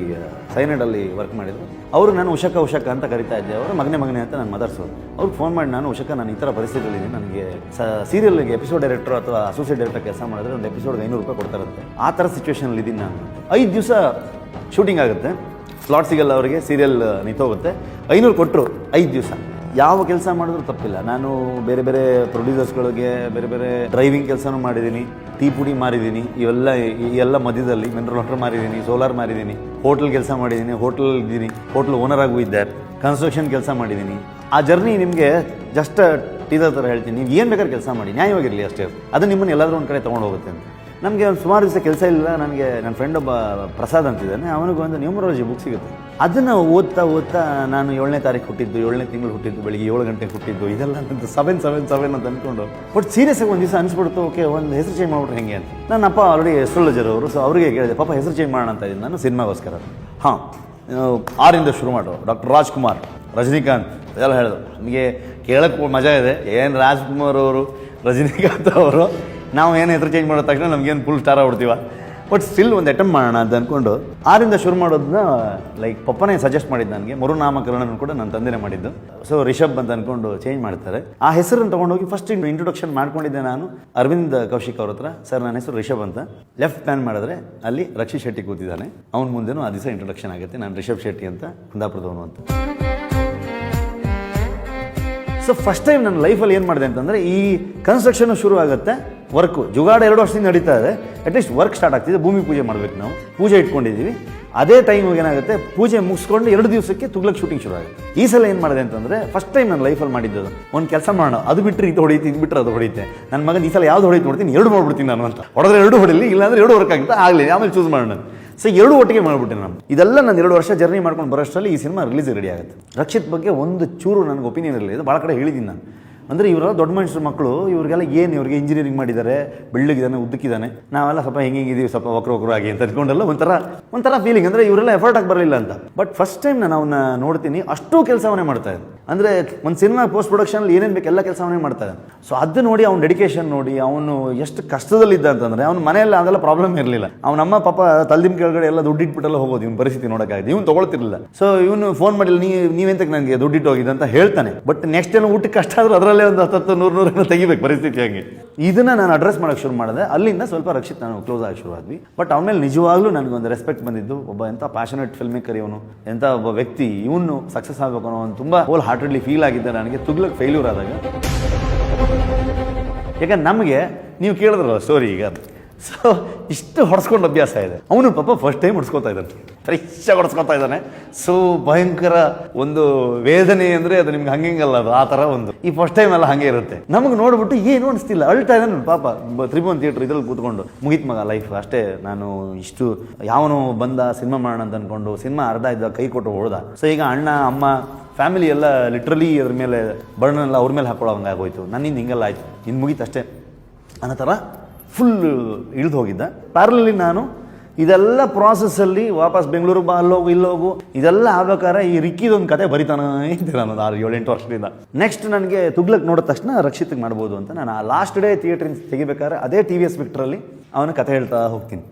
ಸೈನಡಲ್ಲಿ ವರ್ಕ್ ಮಾಡಿದರು. ಅವರು ನಾನು ಉಷಕ ಉಷಕ ಅಂತ ಕರಿತಾ ಇದ್ದೆ. ಅವರು ಮಗನೆ ಮಗನೆ ಅಂತ ನಾನು ಮದರ್ಸು ಅವ್ರಿಗೆ ಫೋನ್ ಮಾಡಿ ನಾನು ಉಷಕ, ನಾನು ಈ ಥರ ಪರಿಸ್ಥಿತಿಯಲ್ಲಿ ನನಗೆ ಸ ಸೀರಿಯಲ್ಗೆ ಎಪಿಸೋಡ್ ಡೈರೆಕ್ಟರ್ ಅಥವಾ ಅಸೋಸಿಯೇಟ್ ಡೈರೆಕ್ಟರ್ ಕೆಲಸ ಮಾಡಿದ್ರೆ ಒಂದು ಎಪಿಸೋಡ್ಗೆ ಐನೂರು ರೂಪಾಯಿ ಕೊಡ್ತಾರಂತೆ. ಆ ಥರ ಸಿಚುವೇಷನಲ್ಲಿ ಇದ್ದೀನಿ ನಾನು ಐದು ದಿವಸ ಶೂಟಿಂಗ್ ಆಗುತ್ತೆ. ಸ್ಲಾಟ್ ಸಿಗಲ್ಲ ಅವರಿಗೆ ಸೀರಿಯಲ್ ನಿಂತೋಗುತ್ತೆ. ಐನೂರು ಕೊಟ್ಟರು ಐದು ದಿವಸ. ಯಾವ ಕೆಲಸ ಮಾಡಿದ್ರು ತಪ್ಪಿಲ್ಲ. ನಾನು ಬೇರೆ ಬೇರೆ ಪ್ರೊಡ್ಯೂಸರ್ಸ್ಗಳಿಗೆ ಬೇರೆ ಬೇರೆ ಡ್ರೈವಿಂಗ್ ಕೆಲಸನೂ ಮಾಡಿದ್ದೀನಿ ಟೀ ಪುಡಿ ಮಾರಿದ್ದೀನಿ, ಇವೆಲ್ಲ, ಈ ಎಲ್ಲ ಮಧ್ಯದಲ್ಲಿ ಮಿನರಲ್ ವಾಟರ್ ಮಾರಿದ್ದೀನಿ ಸೋಲಾರ್ ಮಾರಿದ್ದೀನಿ ಹೋಟೆಲ್ ಕೆಲಸ ಮಾಡಿದ್ದೀನಿ ಹೋಟೆಲ್ ಇದ್ದೀನಿ ಹೋಟೆಲ್ ಓನರ್ ಆಗು ಇದ್ದೆ ಕನ್ಸ್ಟ್ರಕ್ಷನ್ ಕೆಲಸ ಮಾಡಿದ್ದೀನಿ. ಆ ಜರ್ನಿ ನಿಮಗೆ ಜಸ್ಟ್ ಟೀದ ಥರ ಹೇಳ್ತೀನಿ. ನೀವು ಏನು ಬೇಕಾದ್ರೆ ಕೆಲಸ ಮಾಡಿ, ನ್ಯಾಯವಾಗಿರಲಿ ಅಷ್ಟೇ. ಅದು ನಿಮ್ಮನ್ನು ಎಲ್ಲಾದರೂ ಒಂದು ಕಡೆ ತೊಗೊಂಡು ಹೋಗುತ್ತೆ ಅಂತ. ನನಗೆ ಒಂದು ಸುಮಾರು ದಿವಸ ಕೆಲಸ ಇಲ್ಲ ನನಗೆ ನನ್ನ ಫ್ರೆಂಡ್ ಒಬ್ಬ ಪ್ರಸಾದ್ ಅಂತಿದ್ದಾನೆ. ಅವನಿಗೆ ಒಂದು ನ್ಯೂಮರಾಲಜಿ ಬುಕ್ ಸಿಗುತ್ತೆ. ಅದನ್ನು ಓದ್ತಾ ಓದ್ತಾ ನಾನು ಏಳನೇ ತಾರೀಕು ಹುಟ್ಟಿದ್ದು, ಏಳನೇ ತಿಂಗಳು ಹುಟ್ಟಿದ್ದು, ಬೆಳಿಗ್ಗೆ ಏಳು ಗಂಟೆಗೆ ಹುಟ್ಟಿದ್ದು, ಇದೆಲ್ಲ ನಂದು ಸೆವೆನ್ ಸೆವೆನ್ ಸೆವೆನ್ ಅಂತ ಅಂದ್ಕೊಂಡು ಬಟ್ ಸೀರಿಯಸ್ ಆಗಿ ಒಂದು ದಿವಸ ಅನಿಸ್ಬಿಡ್ತು, ಓಕೆ, ಒಂದು ಹೆಸರು ಚೇಂಜ್ ಮಾಡ್ಬಿಟ್ರೆ ಹೆಂಗೆ? ಅಂತ. ನನ್ನ ಅಪ್ಪ ಆಲ್ರೆಡಿ ಎಸ್ಟ್ರಾಲಜರ್ ಅವರು ಸೊ ಅವರಿಗೆ ಕೇಳಿದೆ, ಪಾಪ ಹೆಸರು ಚೇಂಜ್ ಮಾಡೋಣ ಅಂತ ಇದ್ದೀನಿ ನಾನು, ಸಿನಿಮಾಗೋಸ್ಕರ. ಹಾಂ ಆರಿಂದ ಶುರು ಮಾಡು, ಡಾಕ್ಟರ್ ರಾಜ್ಕುಮಾರ್, ರಜನಿಕಾಂತ್ ಇದೆಲ್ಲ ಹೇಳಿದ್ರು. ನಮಗೆ ಕೇಳಕ್ಕೆ ಮಜಾ ಇದೆ. ಏನು ರಾಜ್ಕುಮಾರ್ ಅವರು, ರಜನಿಕಾಂತ್ ಅವರು ನಾವು ಏನು ಹೆಸರು ಚೇಂಜ್ ಮಾಡೋ ತಕ್ಷಣ ನಮಗೇನು ಫುಲ್ ಸ್ಟಾರ್ ಆಗ್ಬಿಡ್ತೀವ? ಬಟ್ ಸ್ಟಿಲ್ ಒಂದು ಅಟೆಂಪ್ಟ್ ಮಾಡೋಣ ಅಂತ ಅಂದ್ಕೊಂಡು ಆರಿಂದ ಶುರು ಮಾಡೋದನ್ನ ಲೈಕ್ ಪಪ್ಪನೇ ಸಜೆಸ್ಟ್ ಮಾಡಿದ್ದು ನನಗೆ. ಮರುನಾಮಕರಣ ಕೂಡ ನನ್ನ ತಂದೆನೇ ಮಾಡಿದ್ದು. ಸೊ ರಿಷಬ್ ಅಂತ ಅಂದ್ಕೊಂಡು ಚೇಂಜ್ ಮಾಡ್ತಾರೆ. ಆ ಹೆಸರನ್ನು ತೊಗೊಂಡೋಗಿ ಫಸ್ಟ್ ಇಂಟ್ರೊಡಕ್ಷನ್ ಮಾಡ್ಕೊಂಡಿದ್ದೆ ನಾನು. ಅರವಿಂದ್ ಕೌಶಿಕ್ ಅವ್ರ ಹತ್ರ. ಸರ್, ನನ್ನ ಹೆಸರು ರಿಷಬ್ ಅಂತ. ಲೆಫ್ಟ್ ಪ್ಯಾನ್ ಮಾಡಿದ್ರೆ ಅಲ್ಲಿ ರಕ್ಷಿತ್ ಶೆಟ್ಟಿ ಕೂತಿದ್ದಾನೆ. ಅವ್ನ ಮುಂದೆನೂ ಆ ದಿವಸ ಇಂಟ್ರೊಡಕ್ಷನ್ ಆಗುತ್ತೆ. ನಾನು ರಿಷಬ್ ಶೆಟ್ಟಿ ಅಂತ ಕುಂದಾಪುರದವನು ಅಂತ. ಸೊ ಫಸ್ಟ್ ಟೈಮ್ ನನ್ನ ಲೈಫಲ್ಲಿ ಏನು ಮಾಡಿದೆ ಅಂತಂದರೆ, ಈ ಕನ್ಸ್ಟ್ರಕ್ಷನ್ ಶುರು ಆಗುತ್ತೆ ವರ್ಕು ಜುಗಾಡ ಎರಡು ವರ್ಷದಿಂದ ನಡೀತಾ ಇದೆ. ಅಟ್ಲೀಸ್ಟ್ ವರ್ಕ್ ಸ್ಟಾರ್ಟ್ ಆಗ್ತಿದೆ. ಭೂಮಿ ಪೂಜೆ ಮಾಡಬೇಕು ನಾವು. ಪೂಜೆ ಇಟ್ಕೊಂಡಿದ್ದೀವಿ ಅದೇ ಟೈಮ್ ಏನಾಗುತ್ತೆ, ಪೂಜೆ ಮುಗಿಸ್ಕೊಂಡು ಎರಡು ದಿವಸಕ್ಕೆ ತುಗ್ಲಕ್ ಶೂಟಿಂಗ್ ಶುರು ಆಗುತ್ತೆ. ಈ ಸಲ ಏನು ಮಾಡಿದೆ ಅಂತಂದರೆ ಫಸ್ಟ್ ಟೈಮ್ ನನ್ನ ಲೈಫಲ್ಲಿ ಮಾಡಿದ್ದು ಒಂದು ಕೆಲಸ ಮಾಡೋಣ. ಅದು ಬಿಟ್ಟರೆ ಇದು ಹೊಡೀತಿ ಇದು ಬಿಟ್ಟರೆ ಅದು ಹೊಡೀತೆ ನನ್ನ ಮಗನ ಈ ಸಲ ಯಾವ್ದು ಹೊಡೀತು ನೋಡ್ತೀನಿ, ಎರಡು ಮಾಡ್ಬಿಡ್ತೀನಿ ನಾನು ಅಂತ. ಹೊಡೆದ್ರೆ ಎರಡು ಹೊಡಿಲಿ, ಇಲ್ಲಾಂದ್ರೆ ಎರಡು ವರ್ಕ್ ಆಗುತ್ತೆ. ಆಗಲಿ, ಆಮೇಲೆ ಚೂಸ್ ಮಾಡೋಣ ಸೊ ಎರಡು ಒಟ್ಟಿಗೆ ಮಾಡಿಬಿಟ್ಟೆ ನಾನು. ಇದೆಲ್ಲ ನಾನು ಎರಡು ವರ್ಷ ಜರ್ನಿ ಮಾಡ್ಕೊಂಡು ಬರೋಷ್ಟರಲ್ಲಿ ಈ ಸಿನಿಮಾ ರಿಲೀಸ್ ರೆಡಿ ಆಗುತ್ತೆ. ರಕ್ಷಿತ್ ಬಗ್ಗೆ ಒಂದು ಚೂರು ನನಗೆ ಒಪಿನಿಯನ್ ಇರಲಿಲ್ಲ. ಭಾಳ ಕಡೆ ಹೇಳಿದ್ದೀನಿ ನಾನು. ಅಂದರೆ ಇವರೆಲ್ಲ ದೊಡ್ಡ ಮನುಷ್ಯರ ಮಕ್ಕಳು, ಇವರಿಗೆಲ್ಲ ಏನು ಇವ್ರಿಗೆ ಇಂಜಿನಿಯರಿಂಗ್ ಮಾಡಿದ್ದಾರೆ, ಬೆಳ್ಳಗಿದ್ದಾನೆ, ಉದ್ದಕ್ಕಿದ್ದಾನೆ, ನಾವೆಲ್ಲ ಸ್ವಲ್ಪ ಹೆಂಗೆ ಇದ್ದೀವಿ ಸ್ವಲ್ಪ ವಕ್ರ ವಕ್ರ ಆಗಿ ಅಂತ ಅಂದ್ಕೊಂಡೆಲ್ಲ ಒಂಥರ ಒಂಥರ ಫೀಲಿಂಗ್ ಅಂದರೆ ಇವರೆಲ್ಲ ಎಫರ್ಟ್ ಆಗಿ ಬರಲಿಲ್ಲ ಅಂತ. ಬಟ್ ಫಸ್ಟ್ ಟೈಮ್ ನಾನು ಅವನ್ನ ನೋಡ್ತೀನಿ, ಅಷ್ಟು ಕೆಲಸವನ್ನೇ ಮಾಡ್ತಾ ಇದ್ದೆ. ಅಂದರೆ ಒಂದು ಸಿನಿಮಾ ಪೋಸ್ಟ್ ಪ್ರೊಡಕ್ಷನಲ್ಲಿ ಏನೇನು ಬೇಕು ಎಲ್ಲ ಕೆಲಸ ಅವನೇ ಮಾಡ್ತಾರೆ. ಸೊ ಅದು ನೋಡಿ ಅವ್ನ ಡೆಡಿಕೇಶನ್ ನೋಡಿ, ಅವನು ಎಷ್ಟು ಕಷ್ಟದಲ್ಲಿದ್ದ ಅಂತಂದರೆ, ಅವ್ನ ಮನೆಯಲ್ಲಿ ಅದೆಲ್ಲ ಪ್ರಾಬ್ಲಮ್ ಇರಲಿಲ್ಲ. ಅವ್ನ ಅಮ್ಮ ಪಾಪ ತಲ್ದಿಮ್ ಕೆಳಗಡೆ ಎಲ್ಲ ದುಡ್ಡು ಇಟ್ಬಿಟ್ಟೆಲ್ಲ ಹೋಗೋದು ಇವ್ನ ಪರಿಸ್ಥಿತಿ ನೋಡೋಕ್ಕಾಗಿದೆ. ಇವ್ನು ತೊಗೊಳ್ತಿರ್ಲಿಲ್ಲ. ಸೊ ಇವನು ಫೋನ್ ಮಾಡಿಲ್ಲ, ನೀ ನೀವೆಂತಕ್ಕೆ ನನಗೆ ದುಡ್ಡಿಟ್ಟು ಹೋಗಿದೆ ಅಂತ ಹೇಳ್ತಾನೆ. ಬಟ್ ನೆಕ್ಸ್ಟ್ ಏನೋ ಊಟಕ್ಕೆ ಕಷ್ಟ ಆದರೂ ಅದರಲ್ಲೇ ಒಂದು ಹತ್ತತ್ತು ನೂರು ನೂರನ್ನು ತೆಗಿಬೇಕು ಪರಿಸ್ಥಿತಿ ಹಂಗೆ. ಇದನ್ನ ನಾನು ಅಡ್ರೆಸ್ ಮಾಡೋಕ್ಕೆ ಶುರು ಮಾಡಿದೆ. ಅಲ್ಲಿಂದ ಸ್ವಲ್ಪ ರಕ್ಷಿತ್ ನಾನು ಕ್ಲೋಸ್ ಆಗಿ ಶುರು ಆದ್ವಿ. ಬಟ್ ಆಮೇಲೆ ನಿಜವಾಗ್ಲೂ ನನಗೊಂದು ರೆಸ್ಪೆಕ್ಟ್ ಬಂದಿದ್ದು. ಒಬ್ಬ ಎಂಥ ಪ್ಯಾಷನೇಟ್ ಫಿಲ್ಮ್ ಮೇಕರ್ ಇವನು ಎಂಥ ಒಬ್ಬ ವ್ಯಕ್ತಿ, ಇವನು ಸಕ್ಸಸ್ ಆಗಬೇಕು ಅನ್ನೋ ಒಂದು ತುಂಬ ಹೋಲ್ ಹಾರ್ಟೆಡ್ಲಿ ಫೀಲ್ ಆಗಿದ್ದೆ ನನಗೆ ತುಗ್ಲಕ್ ಫೇಲ್ಯೂರ್ ಆದಾಗ. ಯಾಕಂದ್ರೆ ನಮಗೆ ನೀವು ಕೇಳಿದ್ರಲ್ಲ ಸ್ಟೋರಿ ಈಗ. ಸೊ ಇಷ್ಟು ಹೊಡೆಸ್ಕೊಂಡು ಅಭ್ಯಾಸ ಇದೆ. ಅವನು ಪಾಪ ಫಸ್ಟ್ ಟೈಮ್ ಹೊಡ್ಸ್ಕೊತಾ ಇದ್ದಾನೆ. ಫ್ರೆಶ್ ಹೊಡ್ಸ್ಕೊತಾ ಇದ್ದಾನೆ. ಸೊ ಭಯಂಕರ ಒಂದು ವೇದನೆ ಅಂದರೆ ಅದು ನಿಮ್ಗೆ ಹಂಗಿಂಗಲ್ಲ ಅದು, ಆ ಥರ ಒಂದು. ಈ ಫಸ್ಟ್ ಟೈಮ್ ಎಲ್ಲ ಹಾಗೆ ಇರುತ್ತೆ. ನಮಗೆ ನೋಡ್ಬಿಟ್ಟು ಏನು ಅನಿಸ್ತಿಲ್ಲ. ಅಳ್ತಾ ಇದ್ದಾನೆ ಪಾಪ. ತ್ರಿಭುವನ್ ಥಿಯೇಟ್ರ್ ಇದ್ರಲ್ಲಿ ಕೂತ್ಕೊಂಡು. ಮುಗಿತ್ ಮಗ ಲೈಫ್ ಅಷ್ಟೇ. ನಾನು ಇಷ್ಟು, ಯಾವನು ಬಂದ ಸಿನಿಮಾ ಮಾಡೋಣ ಅಂತ ಅಂದ್ಕೊಂಡು ಸಿನಿಮಾ ಅರ್ಧ ಇದ್ದ ಕೈ ಕೊಟ್ಟು ಹೋದ ಸೊ ಈಗ ಅಣ್ಣ, ಅಮ್ಮ ಫ್ಯಾಮಿಲಿ ಎಲ್ಲ ಲಿಟ್ರಲಿ ಅದ್ರ ಮೇಲೆ ಬರ್ಣನೆಲ್ಲ ಅವ್ರ ಮೇಲೆ ಹಾಕೊಳ್ಳೋ ಹಂಗಾಗೋಯ್ತು ನನ್ನಿಂದ ಹಿಂಗೆಲ್ಲ ಆಯ್ತು. ಇನ್ನು ಮುಗೀತು ಅಷ್ಟೇ. ಅನ್ನೋ ಥರ ಫುಲ್ ಇಳಿದು ಹೋಗಿದ್ದ ಪ್ಯಾರಲಲ್ಲಿ ನಾನು ಇದೆಲ್ಲ ಪ್ರಾಸೆಸ್ಸಲ್ಲಿ ವಾಪಸ್ ಬೆಂಗಳೂರು ಬಾ, ಅಲ್ಲೋಗು, ಇಲ್ಲೋಗು, ಇದೆಲ್ಲ ಆಗ್ಬೇಕಾದ್ರೆ ಈ ರಿಕ್ಕಿದೊಂದು ಕತೆ ಬರಿತಾನೆ ಇದ್ದೆ ನಾನು ಆರು ಏಳೆಂಟು ವರ್ಷದಿಂದ. ನೆಕ್ಸ್ಟ್ ನನಗೆ ತುಗ್ಲಕ್ ನೋಡಿದ ತಕ್ಷಣ ರಕ್ಷಿತಕ್ಕೆ ಮಾಡ್ಬೋದು ಅಂತ ನಾನು ಆ ಲಾಸ್ಟ್ ಡೇ ಥಿಯೇಟ್ರಿನ ತೆಗಿಬೇಕಾದ್ರೆ ಅದೇ ಟಿ ವಿ ಎಸ್ ವಿಕ್ಟ್ರಲ್ಲಿ ಅವನ ಕತೆ ಹೇಳ್ತಾ ಹೋಗ್ತೀನಿ.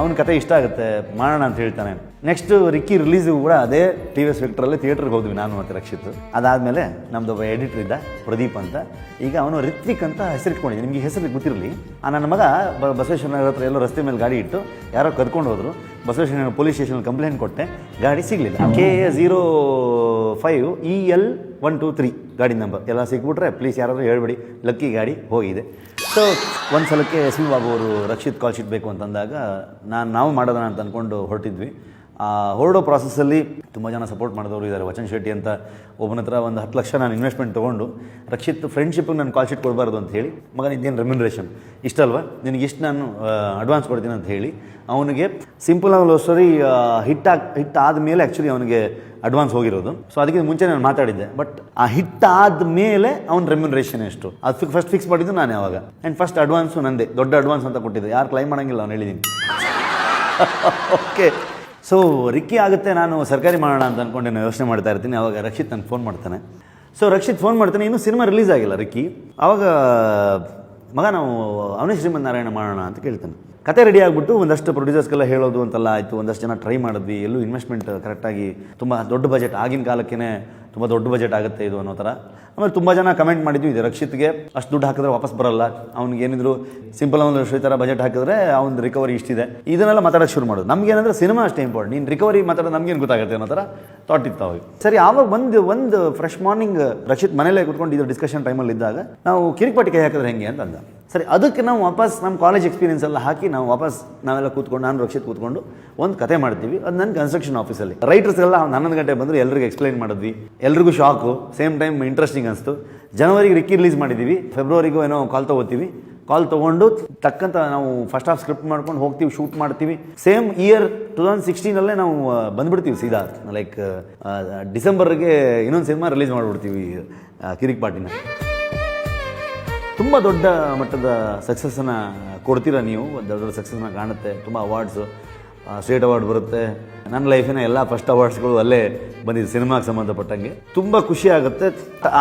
ಅವನ ಕತೆ ಇಷ್ಟ ಆಗುತ್ತೆ, ಮಾಡೋಣ ಅಂತ ಹೇಳ್ತಾನೆ. ನೆಕ್ಸ್ಟ್ ರಿಕ್ಕಿ ರಿಲೀಸ್ ಕೂಡ ಅದೇ ಟಿ ವಿ ಎಸ್ ವಿಕ್ಟ್ರಲ್ಲಿ ಥಿಯೇಟ್ರಿಗೆ ಹೋದ್ವಿ ನಾನು ಮತ್ತು ರಕ್ಷಿತ್. ಅದಾದಮೇಲೆ ನಮ್ಮದು ಒಬ್ಬ ಎಡಿಟರ್ ಇದ್ದ ಪ್ರದೀಪ್ ಅಂತ. ಈಗ ಅವನು ರಿತ್ವಿಕ್ ಅಂತ ಹೆಸರಿಟ್ಕೊಂಡಿದ್ದೆ. ನಿಮಗೆ ಹೆಸರು ಗೊತ್ತಿರಲಿ. ಆ ನನ್ನ ಮಗ ಬಸವೇಶ್ವರ ನಗರ ಹತ್ರ ಎಲ್ಲೋ ರಸ್ತೆ ಮೇಲೆ ಗಾಡಿ ಇಟ್ಟು ಯಾರೋ ಕದ್ಕೊಂಡು ಹೋದರು. ಬಸವೇಶ್ವರ ನಗರ ಪೊಲೀಸ್ ಸ್ಟೇಷನಲ್ಲಿ ಕಂಪ್ಲೇಂಟ್ ಕೊಟ್ಟೆ. ಗಾಡಿ ಸಿಗಲಿಲ್ಲ. K A zero five E L one two three ಗಾಡಿ ನಂಬರ್ ಎಲ್ಲ ಸಿಕ್ಬಿಟ್ರೆ ಪ್ಲೀಸ್ ಯಾರಾದರೂ ಹೇಳ್ಬೇಡಿ. ಲಕ್ಕಿ ಗಾಡಿ ಹೋಗಿದೆ. ಸೊ ಒಂದು ಸಲಕ್ಕೆ ಎಸ್ ಬಾಬು ಅವರು ರಕ್ಷಿತ್ ಕಾಲ್ ಶೀಟ್ ಬೇಕು ಅಂತಂದಾಗ ನಾನು ನಾವು ಮಾಡೋಣ ಅಂತ ಅಂದ್ಕೊಂಡು ಹೊರಟಿದ್ವಿ. ಆ, ಹೊರಡೋ ಪ್ರಾಸೆಸ್ಸಲ್ಲಿ ತುಂಬ ಜನ ಸಪೋರ್ಟ್ ಮಾಡಿದವರು ಇದ್ದಾರೆ. ವಚನ್ ಶೆಟ್ಟಿ ಅಂತ ಒಬ್ಬನ ಹತ್ರ ಒಂದು ಹತ್ತು ಲಕ್ಷ ನಾನು ಇನ್ವೆಸ್ಟ್ಮೆಂಟ್ ತೊಗೊಂಡು, ರಕ್ಷಿತ್ ಫ್ರೆಂಡ್ಶಿಪ್ಗೆ ನಾನು ಕಾಲ್ ಶೀಟ್ ಕೊಡಬಾರ್ದು ಅಂತ ಹೇಳಿ ಮಗ ನಿಂದೇನು ರೆಮ್ಯುನರೇಷನ್ ಇಷ್ಟಲ್ವಾ? ನಿನಗೆ ಇಷ್ಟು ನಾನು ಅಡ್ವಾನ್ಸ್ ಕೊಡ್ತೀನಿ ಅಂತ ಹೇಳಿ, ಅವನಿಗೆ ಸಿಂಪಲ್ ಆಗಿ ಸರಿ ಹಿಟ್ ಹಿಟ್ ಆದಮೇಲೆ ಆ್ಯಕ್ಚುಲಿ ಅವನಿಗೆ ಅಡ್ವಾನ್ಸ್ ಹೋಗಿರೋದು. ಸೊ ಅದಕ್ಕೆ ಮುಂಚೆ ನಾನು ಮಾತಾಡಿದ್ದೆ. ಬಟ್ ಆ ಹಿಟ್ ಆದಮೇಲೆ ಅವ್ನ ರೆಮ್ಯುನರೇಷನ್ ಎಷ್ಟು? ಅದು ಫಸ್ಟ್ ಫಿಕ್ಸ್ ಮಾಡಿದ್ದು ನಾನು ಯಾವಾಗ ಆ್ಯಂಡ್ ಫಸ್ಟ್ ಅಡ್ವಾನ್ಸು ನಂದೇ. ದೊಡ್ಡ ಅಡ್ವಾನ್ಸ್ ಅಂತ ಕೊಟ್ಟಿದ್ದೆ. ಯಾರು ಕ್ಲೈಮ್ ಮಾಡಂಗಿಲ್ಲ ಅವ್ನು ಹೇಳಿದ್ದೀನಿ ಓಕೆ ಸೊ ರಿಕ್ಕಿ ಆಗುತ್ತೆ, ನಾನು ಸರ್ಕಾರಿ ಮಾಡೋಣ ಅಂತ ಅಂದ್ಕೊಂಡು ನಾನು ಯೋಚನೆ ಮಾಡ್ತಾ ಇರ್ತೀನಿ. ಅವಾಗ ರಕ್ಷಿತ್ ನನಗೆ ಫೋನ್ ಮಾಡ್ತಾನೆ. ಸೊ ರಕ್ಷಿತ್ ಫೋನ್ ಮಾಡ್ತಾನೆ, ಇನ್ನೂ ಸಿನಿಮಾ ರಿಲೀಸ್ ಆಗಿಲ್ಲ ರಿಕ್ಕಿ ಆವಾಗ ಮಗ ನಾವು, ಅವನೇ ಶ್ರೀಮಂತ ನಾರಾಯಣ ಮಾಡೋಣ ಅಂತ ಕೇಳ್ತಾನೆ. ಕತೆ ರೆಡಿ ಆಗಿಬಿಟ್ಟು ಒಂದಷ್ಟು ಪ್ರೊಡ್ಯೂಸರ್ಸ್ಗೆಲ್ಲ ಹೇಳೋದು ಅಂತೆಲ್ಲ ಆಯಿತು. ಒಂದಷ್ಟು ಜನ ಟ್ರೈ ಮಾಡಿದ್ವಿ. ಎಲ್ಲೂ ಇನ್ವೆಸ್ಟ್ಮೆಂಟ್ ಕರೆಕ್ಟಾಗಿ ತುಂಬ ದೊಡ್ಡ ಬಜೆಟ್ ಆಗಿನ ಕಾಲಕ್ಕೇ ತುಂಬ ದೊಡ್ಡ ಬಜೆಟ್ ಆಗುತ್ತೆ ಇದು ಅನ್ನೋ ಥರ. ಆಮೇಲೆ ತುಂಬ ಜನ ಕಮೆಂಟ್ ಮಾಡಿದ್ವಿ. ಇದು ರಕ್ಷಿತ್ಗೆ ಅಷ್ಟು ದುಡ್ಡು ಹಾಕಿದ್ರೆ ವಾಪಸ್ ಬರಲ್ಲ. ಅವ್ನಿಗೆ ಏನಿದ್ರು ಸಿಂಪಲ್ ಒಂದು ಈ ಥರ ಬಜೆಟ್ ಹಾಕಿದ್ರೆ ಅವ್ನ ರಿಕವರಿ ಇಷ್ಟಿದೆ. ಇದನ್ನೆಲ್ಲ ಮಾತಾಡೋಕೆ ಶುರು ಮಾಡೋದು. ನಮಗೇನಂದ್ರೆ ಸಿನಿಮಾ ಅಷ್ಟೇ ಇಂಪಾರ್ಟೆಂಟ್ ನೀನು ರಿಕವರಿ ಮಾತಾಡೋದು ನಮಗೇನು ಗೊತ್ತಾಗುತ್ತೆ ಅನ್ನೋ ಥರ ಥಾಟ್ ಇತ್ತು ಅವಾಗ. ಸರಿ, ಆವಾಗ ಒಂದು ಒಂದು ಫ್ರೆಶ್ ಮಾರ್ನಿಂಗ್ ರಕ್ಷಿತ್ ಮನೇಲೇ ಕುತ್ಕೊಂಡು ಇದು ಡಿಸ್ಕಷನ್ ಟೈಮಲ್ಲಿ ಇದ್ದಾಗ ನಾವು ಕಿರಿಕ್ಪಾಟಿ ಕೈ ಹಾಕಿದ್ರೆ ಹೆಂಗೆ ಅಂತ ಅಂದ ಸರಿ, ಅದಕ್ಕೆ ನಾವು ವಾಪಸ್ ನಮ್ಮ ಕಾಲೇಜ್ ಎಕ್ಸ್ಪೀರಿಯನ್ಸ್ ಎಲ್ಲ ಹಾಕಿ ನಾವು ವಾಪಸ್ ನಾವೆಲ್ಲ ಕೂತ್ಕೊಂಡು, ನಾನು ರಕ್ಷಿತ್ ಕೂತ್ಕೊಂಡು ಒಂದು ಕತೆ ಮಾಡ್ತೀವಿ. ಅದು ನನ್ನ ಕನ್ಸ್ಟ್ರಕ್ಷನ್ ಆಫೀಸಲ್ಲಿ ರೈಟರ್ಸ್ ಎಲ್ಲ ಒಂದು ಹನ್ನೊಂದು ಗಂಟೆ ಬಂದರು, ಎಲ್ರಿಗೂ ಎಕ್ಸ್ಪ್ಲೈನ್ ಮಾಡಿದ್ವಿ. ಎಲ್ರಿಗೂ ಶಾಕು ಸೇಮ್ ಟೈಮ್ ಇಂಟ್ರೆಸ್ಟಿಂಗ್ ಅನಿಸ್ತು. ಜನವರಿಗೆ ರಿಕ್ಕಿ ರಿಲೀಸ್ ಮಾಡಿದ್ದೀವಿ ಫೆಬ್ರವರಿಗೂ ಏನೋ ಕಾಲ್ ತೊಗೋತೀವಿ. ಕಾಲ್ ತೊಗೊಂಡು ತಕ್ಕಂತ ನಾವು ಫಸ್ಟ್ ಹಾಫ್ ಸ್ಕ್ರಿಪ್ಟ್ ಮಾಡ್ಕೊಂಡು ಹೋಗ್ತೀವಿ ಶೂಟ್ ಮಾಡ್ತೀವಿ. ಸೇಮ್ ಇಯರ್ ಟು ತೌಸಂಡ್ ಸಿಕ್ಸ್ಟೀನಲ್ಲೇ ನಾವು ಬಂದ್ಬಿಡ್ತೀವಿ ಸೀದಾ. ಲೈಕ್ ಡಿಸೆಂಬರ್ಗೆ ಇನ್ನೊಂದು ಸಿನಿಮಾ ರಿಲೀಸ್ ಮಾಡಿಬಿಡ್ತೀವಿ ಕಿರಿಕ್ ಪಾಟಿನ ತುಂಬ ದೊಡ್ಡ ಮಟ್ಟದ ಸಕ್ಸಸ್ಸನ್ನು ಕೊಡ್ತೀರಾ ನೀವು? ದೊಡ್ಡ ದೊಡ್ಡ ಸಕ್ಸಸ್ನ ಕಾಣುತ್ತೆ. ತುಂಬ ಅವಾರ್ಡ್ಸು ಸ್ಟೇಟ್ ಅವಾರ್ಡ್ ಬರುತ್ತೆ. ನನ್ನ ಲೈಫಿನ ಎಲ್ಲ ಫಸ್ಟ್ ಅವಾರ್ಡ್ಸ್ಗಳು ಅಲ್ಲೇ ಬಂದಿದೆ ಸಿನಿಮಾಗೆ ಸಂಬಂಧಪಟ್ಟಂಗೆ. ತುಂಬ ಖುಷಿ ಆಗುತ್ತೆ.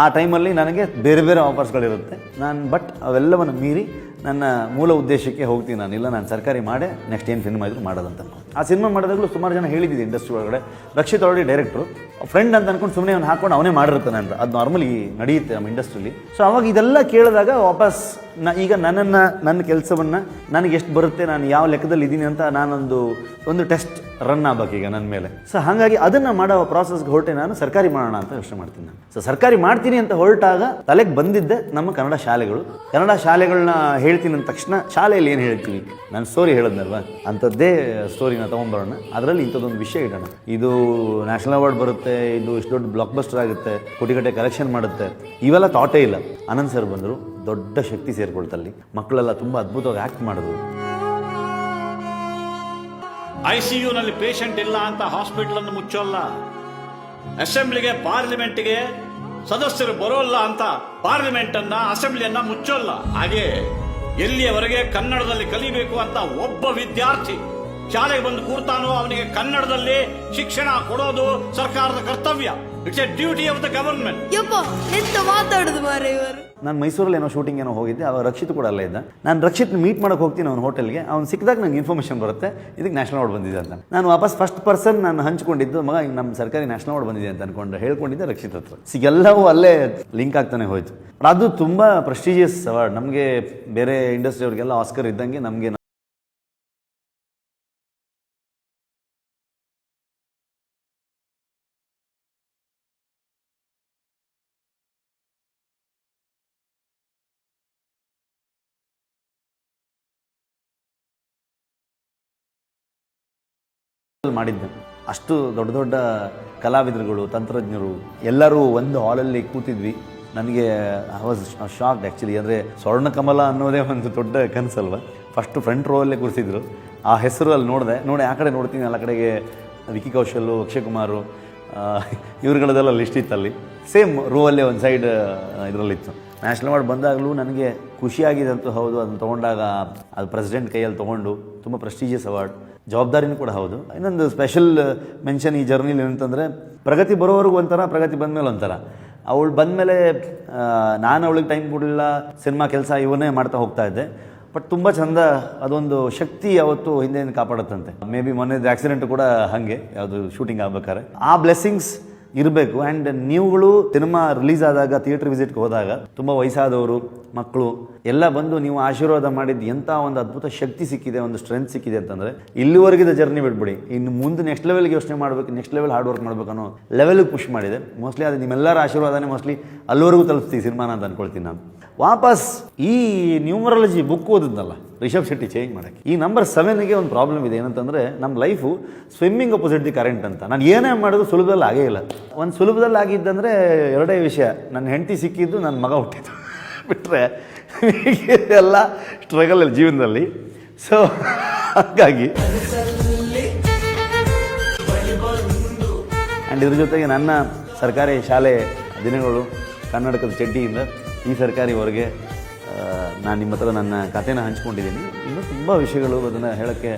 ಆ ಟೈಮಲ್ಲಿ ನನಗೆ ಬೇರೆ ಬೇರೆ ಆಫರ್ಸ್ಗಳಿರುತ್ತೆ ನಾನು ಬಟ್ ಅವೆಲ್ಲವನ್ನು ಮೀರಿ ನನ್ನ ಮೂಲ ಉದ್ದೇಶಕ್ಕೆ ಹೋಗ್ತೀನಿ ಇಲ್ಲ ನಾನು ಸರ್ಕಾರಿ ಮಾಡೇ ನೆಕ್ಸ್ಟ್ ಏನು ಸಿನಿಮಾ ಇದ್ರು ಮಾಡೋದಂತ ಆ ಸಿನಿಮಾ ಮಾಡಿದಾಗಲೂ ಸುಮಾರು ಜನ ಹೇಳಿದ್ದಿದೆ ಇಂಡಸ್ಟ್ರಿ ಒಳಗಡೆ. ರಕ್ಷಿತ್ ಆಲ್ರೆಡಿ ಡೈರೆಕ್ಟ್ರು ಫ್ರೆಂಡ್ ಅಂತ ಅನ್ಕೊಂಡು ಸುಮ್ಮನೆ ಅವ್ನು ಹಾಕೊಂಡು ಅವನೇ ಮಾಡಿರ್ತಾನೆ ಅಂತ. ಅದು ನಾರ್ಮಲಿ ನಡೆಯುತ್ತೆ ನಮ್ಮ ಇಂಡಸ್ಟ್ರಿಲಿ ಸೊ ಅವಾಗ ಇದೆಲ್ಲ ಕೇಳಿದಾಗ ವಾಪಸ್ ನ, ಈಗ ನನ್ನನ್ನು, ನನ್ನ ಕೆಲಸವನ್ನು ನನಗೆ ಎಷ್ಟು ಬರುತ್ತೆ, ನಾನು ಯಾವ ಲೆಕ್ಕದಲ್ಲಿ ಇದ್ದೀನಿ ಅಂತ ನಾನೊಂದು, ಒಂದು ಟೆಸ್ಟ್ ರನ್ ಆಗ್ಬೇಕು ಈಗ ನನ್ನ ಮೇಲೆ. ಸೊ ಹಾಗಾಗಿ ಅದನ್ನು ಮಾಡೋ ಪ್ರಾಸೆಸ್ಗೆ ಹೊರಟೆ ನಾನು ಸರ್ಕಾರಿ ಮಾಡೋಣ ಅಂತ ಯೋಚನೆ ಮಾಡ್ತೀನಿ ನಾನು. ಸೊ ಸರ್ಕಾರಿ ಮಾಡ್ತೀನಿ ಅಂತ ಹೊರಟಾಗ ತಲೆಗೆ ಬಂದಿದ್ದೆ ನಮ್ಮ ಕನ್ನಡ ಶಾಲೆಗಳು. ಕನ್ನಡ ಶಾಲೆಗಳನ್ನ ಹೇಳ್ತೀನಿ ಅಂದ ತಕ್ಷಣ ಶಾಲೆಯಲ್ಲಿ ಏನು ಹೇಳ್ತೀನಿ? ನಾನು ಸ್ಟೋರಿ ಹೇಳಿದ್ನಲ್ವ? ಅಂಥದ್ದೇ ಸ್ಟೋರಿನ ತೊಗೊಂಬರೋಣ ಅದರಲ್ಲಿ ಇಂಥದ್ದೊಂದು ವಿಷಯ ಇಡೋಣ. ಇದು ನ್ಯಾಷನಲ್ ಅವಾರ್ಡ್ ಬರುತ್ತೆ, ಇದು ಇಷ್ಟು ದೊಡ್ಡ ಬ್ಲಾಕ್ ಬಸ್ಟರ್ ಆಗುತ್ತೆ ಕೋಟಿಗಟ್ಟೆ ಕಲೆಕ್ಷನ್ ಮಾಡುತ್ತೆ. ಇವೆಲ್ಲ ತಾಟೇ ಇಲ್ಲ. ಅನಂತ್ ಸರ್ ಬಂದರು. ದೊಡ್ಡ ಶಕ್ತಿ ಸೇರ್ಕೊಳ್ತಲ್ಲಿ. ಮಕ್ಕಳೆಲ್ಲ ತುಂಬ ಅದ್ಭುತವಾಗಿ ಆ್ಯಕ್ಟ್ ಮಾಡಿದ್ರು. ಐ ಸಿ ಯುನಲ್ಲಿ ಪೇಷಂಟ್ ಇಲ್ಲ ಅಂತ ಹಾಸ್ಪಿಟಲ್ ಅನ್ನು ಮುಚ್ಚೋಲ್ಲ. ಅಸೆಂಬ್ಲಿಗೆ ಪಾರ್ಲಿಮೆಂಟ್ಗೆ ಸದಸ್ಯರು ಬರೋಲ್ಲ ಅಂತ ಪಾರ್ಲಿಮೆಂಟ್ ಅನ್ನ ಅಸೆಂಬ್ಲಿಯನ್ನ ಮುಚ್ಚೋಲ್ಲ. ಹಾಗೆ ಎಲ್ಲಿಯವರೆಗೆ ಕನ್ನಡದಲ್ಲಿ ಕಲಿಬೇಕು ಅಂತ ಒಬ್ಬ ವಿದ್ಯಾರ್ಥಿ ಶಾಲೆಗೆ ಬಂದು ಕೂರ್ತಾನೋ ಅವನಿಗೆ ಕನ್ನಡದಲ್ಲಿ ಶಿಕ್ಷಣ ಕೊಡೋದು ಸರ್ಕಾರದ ಕರ್ತವ್ಯ. It's a duty of the government ಎಂತ ಮಾತಾಡುದು ಮಾರೆ ಇವರು? ನಾನು ಮೈಸೂರಲ್ಲಿ ಏನೋ ಶೂಟಿಂಗ್ ಏನೋ ಹೋಗಿದ್ದೆ ಅವಾಗ ರಕ್ಷಿತ್ ಕೂಡ ಅಲ್ಲೇ ಇದ್ದ. ನಾನು ರಕ್ಷಿತ್ ಮೀಟ್ ಮಾಡೋಕೆ ಹೋಗ್ತೀನಿ ಅವ್ನ ಹೋಟೆಲ್ಗೆ ಅವ್ನು ಸಿಕ್ಕಿದಾಗ ನಂಗೆ ಇನ್ಫಾರ್ಮೇಷನ್ ಬರುತ್ತೆ, ಇದಕ್ಕೆ ನ್ಯಾಷನಲ್ ಅವಾರ್ಡ್ ಬಂದಿದೆ ಅಂತ. ನಾನು ವಾಪಸ್ ಫಸ್ಟ್ ಪರ್ಸನ್ ನಾನು ಹಂಚ್ಕೊಂಡಿದ್ದು, ಮಗ ನಮ್ಮ ಸರ್ಕಾರಿ ನ್ಯಾಷನಲ್ ಅವಾರ್ಡ್ ಬಂದಿದೆ ಅಂತ ಅನ್ಕೊಂಡು. ಹೇಳ್ಕೊಂಡಿದ್ದೆ ರಕ್ಷಿತ್ ಹತ್ರ. ಸಿ ಎಲ್ಲವೂ ಅಲ್ಲೇ ಲಿಂಕ್ ಆಗ್ತಾನೆ ಹೋಯ್ತು. ಅದು ತುಂಬ ಪ್ರೆಸ್ಟೀಜಿಯಸ್ ಅವಾರ್ಡ್ ನಮಗೆ ಬೇರೆ ಇಂಡಸ್ಟ್ರಿ ಅವ್ರಿಗೆಲ್ಲ ಆಸ್ಕರ್ ಇದ್ದಂಗೆ ನಮಗೆ ಮಾಡಿದ್ದೆ. ಅಷ್ಟು ದೊಡ್ಡ ದೊಡ್ಡ ಕಲಾವಿದರುಗಳು, ತಂತ್ರಜ್ಞರು ಎಲ್ಲರೂ ಒಂದು ಹಾಲಲ್ಲಿ ಕೂತಿದ್ವಿ. ನನಗೆ ಐ ವಾಸ್ ಶಾಕ್ಡ್ ಆ್ಯಕ್ಚುಲಿ ಅಂದರೆ ಸ್ವರ್ಣ ಕಮಲ ಅನ್ನೋದೇ ಒಂದು ದೊಡ್ಡ ಕನಸಲ್ವ? ಫಸ್ಟ್ ಫ್ರಂಟ್ ರೋ ಅಲ್ಲೇ ಕೂರಿಸಿದ್ರು. ಆ ಹೆಸರು ಅಲ್ಲಿ ನೋಡಿದೆ. ನೋಡಿ, ಆ ಕಡೆ ನೋಡ್ತೀನಿ. ಅಲ್ಲ ಕಡೆಗೆ ವಿಕಿ ಕೌಶಲ್ ಅಕ್ಷಯ್ ಕುಮಾರು ಇವ್ರುಗಳದೆಲ್ಲ ಲಿಸ್ಟ್ ಇತ್ತು ಅಲ್ಲಿ ಸೇಮ್ ರೋ ಅಲ್ಲೇ ಒಂದು ಸೈಡ್ ಇದರಲ್ಲಿತ್ತು. ನ್ಯಾಷನಲ್ ಅವಾರ್ಡ್ ಬಂದಾಗಲೂ ನನಗೆ ಖುಷಿಯಾಗಿದೆ ಅಂತೂ ಹೌದು. ಅದನ್ನು ತೊಗೊಂಡಾಗ ಅದು ಪ್ರೆಸಿಡೆಂಟ್ ಕೈಯಲ್ಲಿ ತೊಗೊಂಡು, ತುಂಬ ಪ್ರೆಸ್ಟೀಜಿಯಸ್ ಅವಾರ್ಡ್ ಜವಾಬ್ದಾರಿನೂ ಕೂಡ ಹೌದು. ಇನ್ನೊಂದು ಸ್ಪೆಷಲ್ ಮೆನ್ಷನ್ ಈ ಜರ್ನಿಲಿ ಏನಂತಂದರೆ, ಪ್ರಗತಿ ಬರೋವರೆಗೂ ಒಂಥರ ಪ್ರಗತಿ ಬಂದಮೇಲೆ ಒಂಥರ. ಅವಳು ಬಂದಮೇಲೆ ನಾನು ಅವಳಿಗೆ ಟೈಮ್ ಕೊಡಲಿಲ್ಲ ಸಿನಿಮಾ ಕೆಲಸ ಇವನ್ನೇ ಮಾಡ್ತಾ ಹೋಗ್ತಾ ಇದ್ದೆ. ಬಟ್ ತುಂಬ ಚಂದ ಅದೊಂದು ಶಕ್ತಿ ಯಾವತ್ತು ಹಿಂದೆ ಕಾಪಾಡುತ್ತಂತೆ. ಮೇ ಬಿ ಮೊನ್ನೆದು ಆಕ್ಸಿಡೆಂಟ್ ಕೂಡ ಹಾಗೆ, ಯಾವುದು ಶೂಟಿಂಗ್ ಆಗ್ಬೇಕಾದ್ರೆ. ಆ ಬ್ಲೆಸ್ಸಿಂಗ್ಸ್ ಇರಬೇಕು. ಆ್ಯಂಡ್ ನೀವುಗಳು ಸಿನಿಮಾ ರಿಲೀಸ್ ಆದಾಗ ಥಿಯೇಟರ್ ವಿಸಿಟ್ಗೆ ಹೋದಾಗ, ತುಂಬ ವಯಸ್ಸಾದವರು, ಮಕ್ಕಳು, ಎಲ್ಲ ಬಂದು ನೀವು ಆಶೀರ್ವಾದ ಮಾಡಿದ್ದು ಎಂಥ ಒಂದು ಅದ್ಭುತ ಶಕ್ತಿ ಸಿಕ್ಕಿದೆ, ಒಂದು ಸ್ಟ್ರೆಂತ್ ಸಿಕ್ಕಿದೆ ಅಂತಂದರೆ ಇಲ್ಲಿವರೆಗಿದ ಜರ್ನಿ ಬಿಡ್ಬಿಡಿ ಇನ್ನು ಮುಂದೆ ನೆಕ್ಸ್ಟ್ ಲೆವೆಲ್ಗೆ ಯೋಚನೆ ಮಾಡಬೇಕು ನೆಕ್ಸ್ಟ್ ಲೆವೆಲ್ ಹಾರ್ಡ್ ವರ್ಕ್ ಮಾಡಬೇಕು ಅನ್ನೋ ಲೆವೆಲ್ಗೆ ಪುಷ್ ಮಾಡಿದೆ. ಮೋಸ್ಟ್ಲಿ ಅದು ನಿಮ್ಮೆಲ್ಲರ ಆಶೀರ್ವಾದನೇ ಮೋಸ್ಟ್ಲಿ ಅಲ್ಲಿವರೆಗೂ ತಲುಪಿಸ್ತೀವಿ ಸಿನಿಮಾನ ಅಂತ ಅಂದ್ಕೊಳ್ತೀನಿ ನಾನು. ವಾಪಸ್ ಈ ನ್ಯೂಮರಾಲಜಿ ಬುಕ್ ಓದಿದ್ನಲ್ಲ ರಿಷಬ್ ಶೆಟ್ಟಿ ಚೇಂಜ್ ಮಾಡೋಕ್ಕೆ. ಈ ನಂಬರ್ ಸೆವೆನ್ಗೆ ಒಂದು ಪ್ರಾಬ್ಲಮ್ ಇದೆ, ಏನಂತಂದರೆ ನಮ್ಮ life swimming opposite the current ಅಂತ. ನಾನು ಏನೇ ಮಾಡೋದು ಸುಲಭದಲ್ಲಿ ಆಗೇ ಇಲ್ಲ. ಒಂದು ಸುಲಭದಲ್ಲಿ ಆಗಿದ್ದಂದರೆ ಎರಡೇ ವಿಷಯ ನನ್ನ ಹೆಂಡತಿ ಸಿಕ್ಕಿದ್ದು ನನ್ನ ಮಗ ಹುಟ್ಟಿದ್ದು. ಬಿಟ್ಟರೆ ಎಲ್ಲ ಸ್ಟ್ರಗಲ್ ಜೀವನದಲ್ಲಿ. ಸೊ ಹಾಗಾಗಿ ಆ್ಯಂಡ್ ಇದ್ರ ಜೊತೆಗೆ ನನ್ನ ಸರ್ಕಾರಿ ಶಾಲೆ ದಿನಗಳು ಕರ್ನಾಟಕದ ಚಡ್ಡಿಯಿಂದ ಈ ಸರ್ಕಾರಿ ಹೊರಗೆ ನಾನು ನಿಮ್ಮ ಹತ್ರ ನನ್ನ ಕಥೆನ ಹಂಚ್ಕೊಂಡಿದ್ದೀನಿ. ಇನ್ನೂ ತುಂಬ ವಿಷಯಗಳು ಅದನ್ನು ಹೇಳೋಕ್ಕೆ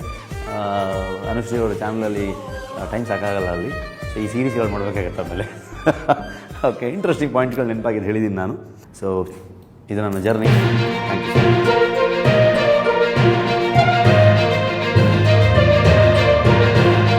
ಅನುಶ್ರೀ ಚಾನಲಲ್ಲಿ ಟೈಮ್ ಸಾಕಾಗಲ್ಲ ಅಲ್ಲಿ. ಸೊ ಈ ಸೀರೀಸ್ಗಳು ಮಾಡಬೇಕಾಗತ್ತೆ ಆಮೇಲೆ. ಓಕೆ ಇಂಟ್ರೆಸ್ಟಿಂಗ್ ಪಾಯಿಂಟ್ಗಳು ನೆನಪಾಗಿದ್ದು ಹೇಳಿದ್ದೀನಿ ನಾನು. ಸೊ ಇದು ನನ್ನ ಜರ್ನಿ ಥ್ಯಾಂಕ್ ಯು